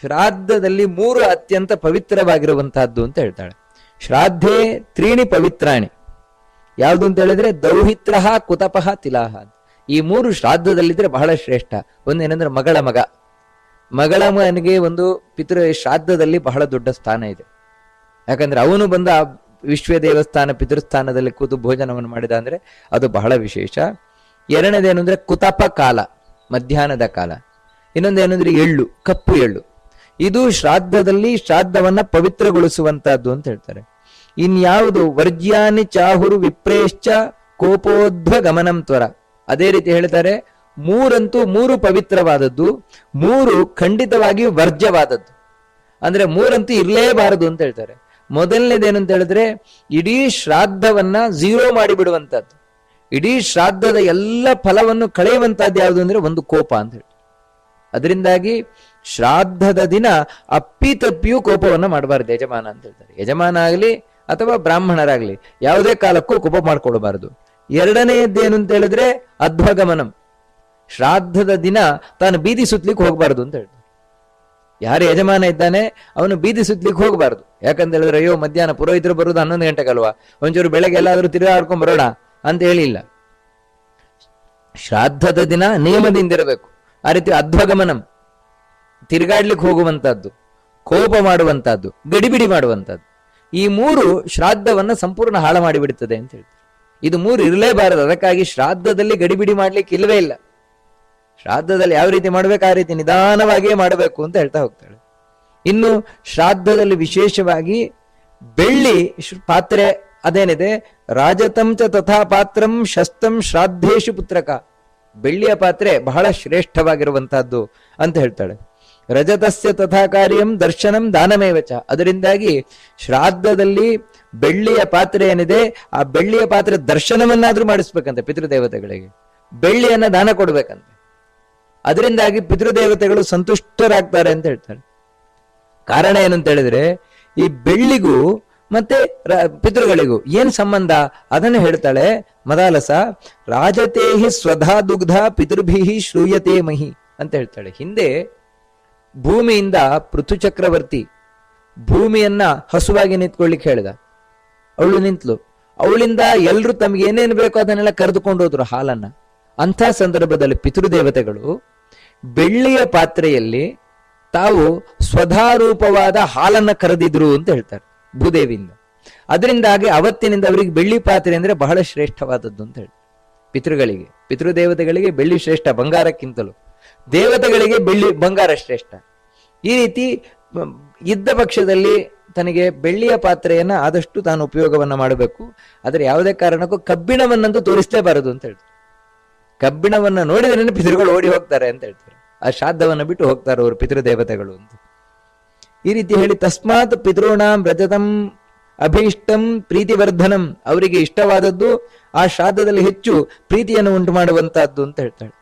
ಶ್ರಾದ್ದದಲ್ಲಿ ಮೂರು ಅತ್ಯಂತ ಪವಿತ್ರವಾಗಿರುವಂತಹದ್ದು ಅಂತ ಹೇಳ್ತಾಳೆ. ಶ್ರಾದ್ಧೆ ತ್ರೀಣಿ ಪವಿತ್ರಾಣಿ. ಯಾವುದು ಅಂತ ಹೇಳಿದ್ರೆ ದೌಹಿತ್ರ ಕುತಪಹ ತಿಲಾಹ ಈ ಮೂರು ಶ್ರಾದ್ದದಲ್ಲಿದ್ರೆ ಬಹಳ ಶ್ರೇಷ್ಠ. ಒಂದೇನಂದ್ರೆ ಮಗಳ ಮಗ. ಮಗಳ ಮಗನಿಗೆ ಒಂದು ಪಿತೃ ಶ್ರಾದ್ದದಲ್ಲಿ ಬಹಳ ದೊಡ್ಡ ಸ್ಥಾನ ಇದೆ. ಯಾಕಂದ್ರೆ ಅವನು ಬಂದ ವಿಶ್ವ ದೇವಸ್ಥಾನ ಪಿತೃಸ್ಥಾನದಲ್ಲಿ ಕೂತು ಭೋಜನವನ್ನು ಮಾಡಿದ ಅಂದ್ರೆ ಅದು ಬಹಳ ವಿಶೇಷ. ಎರಡನೇದೇನು ಅಂದ್ರೆ ಕುತಪ ಕಾಲ ಮಧ್ಯಾಹ್ನದ ಕಾಲ. ಇನ್ನೊಂದೇನು ಏನಂದ್ರೆ ಎಳ್ಳು, ಕಪ್ಪು ಎಳ್ಳು. ಇದು ಶ್ರಾದ್ದದಲ್ಲಿ ಶ್ರಾದ್ದವನ್ನ ಪವಿತ್ರಗೊಳಿಸುವಂತಹದ್ದು ಅಂತ ಹೇಳ್ತಾರೆ. ಇನ್ಯಾವುದು ವರ್ಜ್ಯಾನಿ ಚಾಹುರು ವಿಪ್ರೇಶ್ಚ ಕೋಪೋಧ್ವ ಗಮನಂ ತ್ವರ. ಅದೇ ರೀತಿ ಹೇಳ್ತಾರೆ, ಮೂರಂತೂ ಮೂರು ಪವಿತ್ರವಾದದ್ದು, ಮೂರು ಖಂಡಿತವಾಗಿ ವರ್ಜ್ಯವಾದದ್ದು. ಅಂದ್ರೆ ಮೂರಂತೂ ಇರಲೇಬಾರದು ಅಂತ ಹೇಳ್ತಾರೆ. ಮೊದಲನೇದೇನು ಅಂತ ಹೇಳಿದ್ರೆ, ಇಡೀ ಶ್ರಾದ್ದವನ್ನ ಝೀರೋ ಮಾಡಿಬಿಡುವಂತದ್ದು ಇಡೀ ಶ್ರಾದ್ದದ ಎಲ್ಲ ಫಲವನ್ನು ಕಳೆಯುವಂತಹದ್ದು ಯಾವುದು ಅಂದ್ರೆ ಒಂದು ಕೋಪ ಅಂತ ಹೇಳಿ ಅದರಿಂದಾಗಿ ಶ್ರಾದ್ದದ ದಿನ ಅಪ್ಪಿತಪ್ಪಿಯೂ ಕೋಪವನ್ನ ಮಾಡಬಾರದು, ಯಜಮಾನ ಅಂತ ಹೇಳ್ತಾರೆ. ಯಜಮಾನ ಆಗಲಿ ಅಥವಾ ಬ್ರಾಹ್ಮಣರಾಗಲಿ ಯಾವುದೇ ಕಾಲಕ್ಕೂ ಕೋಪ ಮಾಡಿಕೊಡಬಾರದು ಎರಡನೆಯದ್ದೇನು ಅಂತ ಹೇಳಿದ್ರೆ ಅಧ್ವಗಮನಂ. ಶ್ರಾದ್ದದ ದಿನ ತಾನು ಬೀದಿ ಸುತ್ತಲಿಕ್ಕೆ ಹೋಗಬಾರದು ಅಂತ ಹೇಳ್ತಾರೆ. ಯಾರು ಯಜಮಾನ ಇದ್ದಾನೆ, ಅವನು ಬೀದಿ ಸುತ್ತಲಿಕ್ಕೆ ಹೋಗಬಾರದು. ಯಾಕಂತ ಹೇಳಿದ್ರೆ, ಅಯ್ಯೋ, ಮಧ್ಯಾಹ್ನ ಪುರೋಹಿತರು ಬರೋದು ಹನ್ನೊಂದು ಗಂಟೆಗಲ್ವಾ ಒಂಚೂರು ಬೆಳಗ್ಗೆ ಎಲ್ಲಾದ್ರೂ ತಿರುಗಾಡ್ಕೊಂಡ್ ಬರೋಣ ಅಂತ ಹೇಳಿಲ್ಲ. ಶ್ರಾದ್ದದ ದಿನ ನಿಯಮದಿಂದಿರಬೇಕು ಆ ರೀತಿ ಅಧ್ವಗಮನಂ. ತಿರುಗಾಡ್ಲಿಕ್ಕೆ ಹೋಗುವಂತಹದ್ದು, ಕೋಪ ಮಾಡುವಂತಹದ್ದು, ಗಡಿಬಿಡಿ ಮಾಡುವಂತಹದ್ದು. ಈ ಮೂರು ಶ್ರಾದ್ದವನ್ನ ಸಂಪೂರ್ಣ ಹಾಳು ಮಾಡಿಬಿಡುತ್ತದೆ ಅಂತ ಹೇಳ್ತಾರೆ. ಇದು ಮೂರು ಇರಲೇಬಾರದು. ಅದಕ್ಕಾಗಿ ಶ್ರಾದ್ದದಲ್ಲಿ ಗಡಿಬಿಡಿ ಮಾಡ್ಲಿಕ್ಕೆ ಇಲ್ಲವೇ ಇಲ್ಲ. ಶ್ರಾದ್ದದಲ್ಲಿ ಯಾವ ರೀತಿ ಮಾಡ್ಬೇಕು, ಆ ರೀತಿ ನಿಧಾನವಾಗಿಯೇ ಮಾಡಬೇಕು ಅಂತ ಹೇಳ್ತಾ ಹೋಗ್ತಾಳೆ. ಇನ್ನು ಶ್ರಾದ್ದದಲ್ಲಿ ವಿಶೇಷವಾಗಿ ಬೆಳ್ಳಿ ಪಾತ್ರೆ ಅದೇನಿದೆ? ರಾಜತಂಚ ತಥಾ ಪಾತ್ರಂ ಶಸ್ತಂ ಶ್ರಾದ್ದೇಶು ಪುತ್ರಕ. ಬೆಳ್ಳಿಯ ಪಾತ್ರೆ ಬಹಳ ಶ್ರೇಷ್ಠವಾಗಿರುವಂತಹದ್ದು ಅಂತ ಹೇಳ್ತಾಳೆ. ರಜತಸ್ಯ ತಥಾ ಕಾರ್ಯಂ ದರ್ಶನಂ ದಾನಮೇವಚ. ಅದರಿಂದಾಗಿ ಶ್ರಾದ್ದದಲ್ಲಿ ಬೆಳ್ಳಿಯ ಪಾತ್ರೆ ಏನಿದೆ, ಆ ಬೆಳ್ಳಿಯ ಪಾತ್ರೆ ದರ್ಶನವನ್ನಾದ್ರೂ ಮಾಡಿಸ್ಬೇಕಂತೆ ಪಿತೃದೇವತೆಗಳಿಗೆ. ಬೆಳ್ಳಿಯನ್ನ ದಾನ ಕೊಡ್ಬೇಕಂತೆ. ಅದರಿಂದಾಗಿ ಪಿತೃದೇವತೆಗಳು ಸಂತುಷ್ಟರಾಗ್ತಾರೆ ಅಂತ ಹೇಳ್ತಾರೆ ಕಾರಣ ಏನಂತ ಹೇಳಿದ್ರೆ, ಈ ಬೆಳ್ಳಿಗೂ ಮತ್ತೆ ಪಿತೃಗಳಿಗೂ ಏನ್ ಸಂಬಂಧ? ಅದನ್ನು ಹೇಳ್ತಾಳೆ, ಮದಾಲಸ, ರಾಜತೇಹಿ ಸ್ವಧಾ ದುಗ್ಧ ಪಿತೃಭಿಹಿ ಶ್ರೂಯತೆ ಮಹಿ ಅಂತ ಹೇಳ್ತಾಳೆ. ಹಿಂದೆ ಭೂಮಿಯಿಂದ ಪೃಥು ಚಕ್ರವರ್ತಿ ಭೂಮಿಯನ್ನ ಹಸುವಾಗಿ ನಿಂತ್ಕೊಳ್ಳಿಕ್ ಹೇಳಿದ. ಅವಳು ನಿಂತ್ಲು. ಅವಳಿಂದ ಎಲ್ರು ತಮ್ಗೆ ಏನೇನ್ ಬೇಕೋ ಅದನ್ನೆಲ್ಲ ಕರೆದುಕೊಂಡು ಹೋದ್ರು ಹಾಲನ್ನ. ಅಂಥ ಸಂದರ್ಭದಲ್ಲಿ ಪಿತೃದೇವತೆಗಳು ಬೆಳ್ಳಿಯ ಪಾತ್ರೆಯಲ್ಲಿ ತಾವು ಸ್ವಧಾರೂಪವಾದ ಹಾಲನ್ನ ಕರೆದಿದ್ರು ಅಂತ ಹೇಳ್ತಾರೆ. ಭೂದೇವಿಯಿಂದ ಅದರಿಂದಾಗಿ ಅವತ್ತಿನಿಂದ ಅವರಿಗೆ ಬೆಳ್ಳಿ ಪಾತ್ರೆ ಅಂದ್ರೆ ಬಹಳ ಶ್ರೇಷ್ಠವಾದದ್ದು ಅಂತ ಹೇಳಿ. ಪಿತೃಗಳಿಗೆ, ಪಿತೃದೇವತೆಗಳಿಗೆ ಬೆಳ್ಳಿ ಶ್ರೇಷ್ಠ ಬಂಗಾರಕ್ಕಿಂತಲೂ. ದೇವತೆಗಳಿಗೆ ಬೆಳ್ಳಿ ಬಂಗಾರ ಶ್ರೇಷ್ಠ. ಈ ರೀತಿ ಇದ್ದ ಪಕ್ಷದಲ್ಲಿ ತನಗೆ ಬೆಳ್ಳಿಯ ಪಾತ್ರೆಯನ್ನ ಆದಷ್ಟು ತಾನು ಉಪಯೋಗವನ್ನ ಮಾಡಬೇಕು. ಆದರೆ ಯಾವುದೇ ಕಾರಣಕ್ಕೂ ಕಬ್ಬಿಣವನ್ನಂತೂ ತೋರಿಸಲೇಬಾರದು ಅಂತ ಹೇಳ್ತಾರೆ. ಕಬ್ಬಿಣವನ್ನ ನೋಡಿದ್ರೆ ಪಿತೃಗಳು ಓಡಿ ಹೋಗ್ತಾರೆ ಅಂತ ಹೇಳ್ತಾರೆ. ಆ ಶ್ರಾದ್ದವನ್ನು ಬಿಟ್ಟು ಹೋಗ್ತಾರೆ ಅವರು ಪಿತೃದೇವತೆಗಳು ಅಂತ. ಈ ರೀತಿ ಹೇಳಿ, ತಸ್ಮಾತ್ ಪಿತೃಣಾಂ ರಜತಂ ಅಭೀಷ್ಟಂ ಪ್ರೀತಿವರ್ಧನಂ. ಅವರಿಗೆ ಇಷ್ಟವಾದದ್ದು ಆ ಶ್ರಾದ್ದದಲ್ಲಿ ಹೆಚ್ಚು ಪ್ರೀತಿಯನ್ನು ಉಂಟು ಮಾಡುವಂತಹದ್ದು ಅಂತ ಹೇಳ್ತಾಳೆ.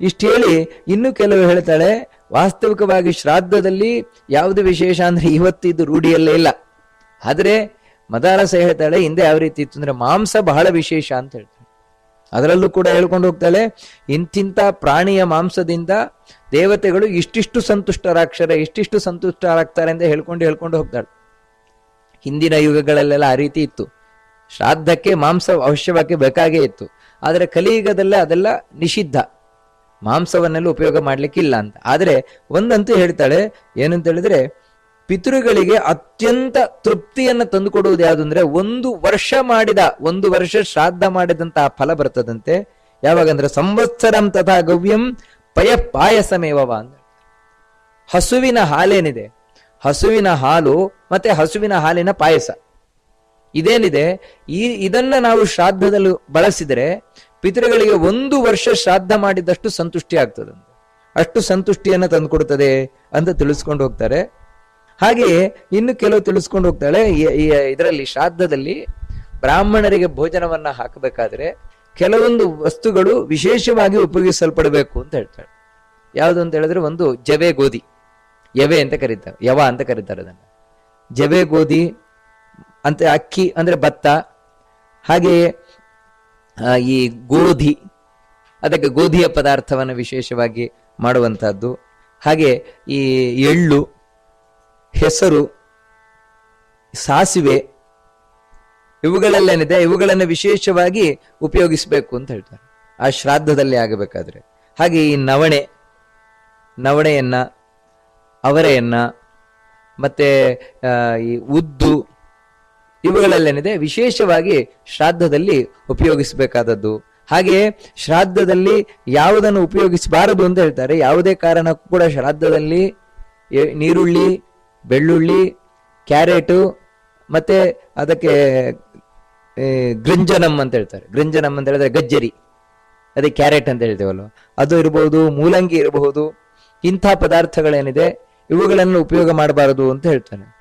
ಇಷ್ಟು ಹೇಳಿ ಇನ್ನು ಕೆಲವು ಹೇಳ್ತಾಳೆ, ವಾಸ್ತವಿಕವಾಗಿ ಶ್ರಾದ್ದದಲ್ಲಿ ಯಾವುದು ವಿಶೇಷ ಅಂದ್ರೆ ಇವತ್ತು ಇದು ರೂಢಿಯಲ್ಲೇ ಇಲ್ಲ. ಆದ್ರೆ ಮದಾರಸ ಹೇಳ್ತಾಳೆ, ಹಿಂದೆ ಯಾವ ರೀತಿ ಇತ್ತು ಅಂದ್ರೆ ಮಾಂಸ ಬಹಳ ವಿಶೇಷ ಅಂತ ಹೇಳ್ತಾಳೆ. ಅದರಲ್ಲೂ ಕೂಡ ಹೇಳ್ಕೊಂಡು ಹೋಗ್ತಾಳೆ, ಇಂತಿಂತ ಪ್ರಾಣಿಯ ಮಾಂಸದಿಂದ ದೇವತೆಗಳು ಇಷ್ಟಿಷ್ಟು ಸಂತುಷ್ಟರಾಕ್ಷರ ಇಷ್ಟಿಷ್ಟು ಸಂತುಷ್ಟರಾಗ್ತಾರೆ ಅಂತ ಹೇಳ್ಕೊಂಡು ಹೇಳ್ಕೊಂಡು ಹೋಗ್ತಾಳೆ. ಹಿಂದಿನ ಯುಗಗಳಲ್ಲೆಲ್ಲ ಆ ರೀತಿ ಇತ್ತು. ಶ್ರಾದ್ದಕ್ಕೆ ಮಾಂಸ ಅವಶ್ಯವಾಗಿ ಬೇಕಾಗೇ ಇತ್ತು. ಆದರೆ ಕಲಿಯುಗದಲ್ಲೇ ಅದೆಲ್ಲ ನಿಷಿದ್ಧ. ಮಾಂಸವನ್ನೆಲ್ಲ ಉಪಯೋಗ ಮಾಡ್ಲಿಕ್ಕಿಲ್ಲ ಅಂತ. ಆದರೆ ಒಂದಂತೂ ಹೇಳ್ತಾಳೆ, ಏನಂತ ಹೇಳಿದ್ರೆ, ಪಿತೃಗಳಿಗೆ ಅತ್ಯಂತ ತೃಪ್ತಿಯನ್ನು ತಂದುಕೊಡುವುದು ಯಾವುದು ಅಂದ್ರೆ, ಒಂದು ವರ್ಷ ಮಾಡಿದ, ಒಂದು ವರ್ಷ ಶ್ರಾದ್ದ ಮಾಡಿದಂತಹ ಫಲ ಬರ್ತದಂತೆ. ಯಾವಾಗಂದ್ರೆ ಸಂವತ್ಸರಂ ತಥಾ ಗವ್ಯಂ ಪಯ ಪಾಯಸಮೇವವ ಅಂದ್ರೆ ಹಸುವಿನ ಹಾಲೇನಿದೆ? ಹಸುವಿನ ಹಾಲು ಮತ್ತೆ ಹಸುವಿನ ಹಾಲಿನ ಪಾಯಸ. ಇದೇನಿದೆ? ಈ, ಇದನ್ನ ನಾವು ಶ್ರಾದ್ದದಲ್ಲಿ ಬಳಸಿದರೆ ಪಿತೃಗಳಿಗೆ ಒಂದು ವರ್ಷ ಶ್ರಾದ್ದ ಮಾಡಿದಷ್ಟು ಸಂತುಷ್ಟಿ ಆಗ್ತದೆ ಅಷ್ಟು ಸಂತುಷ್ಟಿಯನ್ನು ತಂದುಕೊಡುತ್ತದೆ ಅಂತ ತಿಳಿಸ್ಕೊಂಡು ಹೋಗ್ತಾರೆ. ಹಾಗೆಯೇ ಇನ್ನು ಕೆಲವು ತಿಳಿಸ್ಕೊಂಡು ಹೋಗ್ತಾಳೆ ಇದರಲ್ಲಿ ಶ್ರಾದ್ದದಲ್ಲಿ ಬ್ರಾಹ್ಮಣರಿಗೆ ಭೋಜನವನ್ನ ಹಾಕಬೇಕಾದ್ರೆ ಕೆಲವೊಂದು ವಸ್ತುಗಳು ವಿಶೇಷವಾಗಿ ಉಪಯೋಗಿಸಲ್ಪಡಬೇಕು ಅಂತ ಹೇಳ್ತಾಳೆ. ಯಾವುದು ಅಂತ ಹೇಳಿದ್ರೆ ಒಂದು ಜವೆ ಗೋಧಿ. ಯವೆ ಅಂತ ಕರೀತಾರೆ, ಯವ ಅಂತ ಕರೀತಾರೆ ಅದನ್ನು. ಜವೆ ಗೋಧಿ ಅಂತ ಅಕ್ಕಿ ಅಂದ್ರೆ ಭತ್ತ ಹಾಗೆಯೇ ಈ ಗೋಧಿ, ಅದಕ್ಕೆ ಗೋಧಿಯ ಪದಾರ್ಥವನ್ನು ವಿಶೇಷವಾಗಿ ಮಾಡುವಂಥದ್ದು ಹಾಗೆ ಈ ಎಳ್ಳು, ಹೆಸರು, ಸಾಸಿವೆ ಇವುಗಳಲ್ಲೇನಿದೆ? ಇವುಗಳನ್ನು ವಿಶೇಷವಾಗಿ ಉಪಯೋಗಿಸಬೇಕು ಅಂತ ಹೇಳ್ತಾರೆ. ಆ ಶ್ರಾದ್ದದಲ್ಲಿ ಆಗಬೇಕಾದ್ರೆ. ಹಾಗೆ ಈ ನವಣೆ, ನವಣೆಯನ್ನ, ಅವರೆಯನ್ನ, ಮತ್ತೆ ಈ ಉದ್ದು, ಇವುಗಳಲ್ಲೇನಿದೆ? ವಿಶೇಷವಾಗಿ ಶ್ರಾದ್ದದಲ್ಲಿ ಉಪಯೋಗಿಸಬೇಕಾದದ್ದು. ಹಾಗೆ ಶ್ರಾದ್ದದಲ್ಲಿ ಯಾವುದನ್ನು ಉಪಯೋಗಿಸಬಾರದು ಅಂತ ಹೇಳ್ತಾರೆ. ಯಾವುದೇ ಕಾರಣಕ್ಕೂ ಕೂಡ ಶ್ರಾದ್ದದಲ್ಲಿ ನೀರುಳ್ಳಿ, ಬೆಳ್ಳುಳ್ಳಿ, ಕ್ಯಾರೆಟು, ಮತ್ತೆ ಅದಕ್ಕೆ ಗೃಂಜನಂ ಅಂತ ಹೇಳ್ತಾರೆ. ಗೃಂಜನಂ ಅಂತ ಹೇಳಿದ್ರೆ ಗಜ್ಜರಿ. ಅದೇ ಕ್ಯಾರೆಟ್ ಅಂತ ಹೇಳ್ತೇವಲ್ಲ ಅದು ಇರಬಹುದು, ಮೂಲಂಗಿ ಇರಬಹುದು, ಇಂಥ ಪದಾರ್ಥಗಳೇನಿದೆ, ಇವುಗಳನ್ನು ಉಪಯೋಗ ಮಾಡಬಾರದು ಅಂತ ಹೇಳ್ತಾನೆ.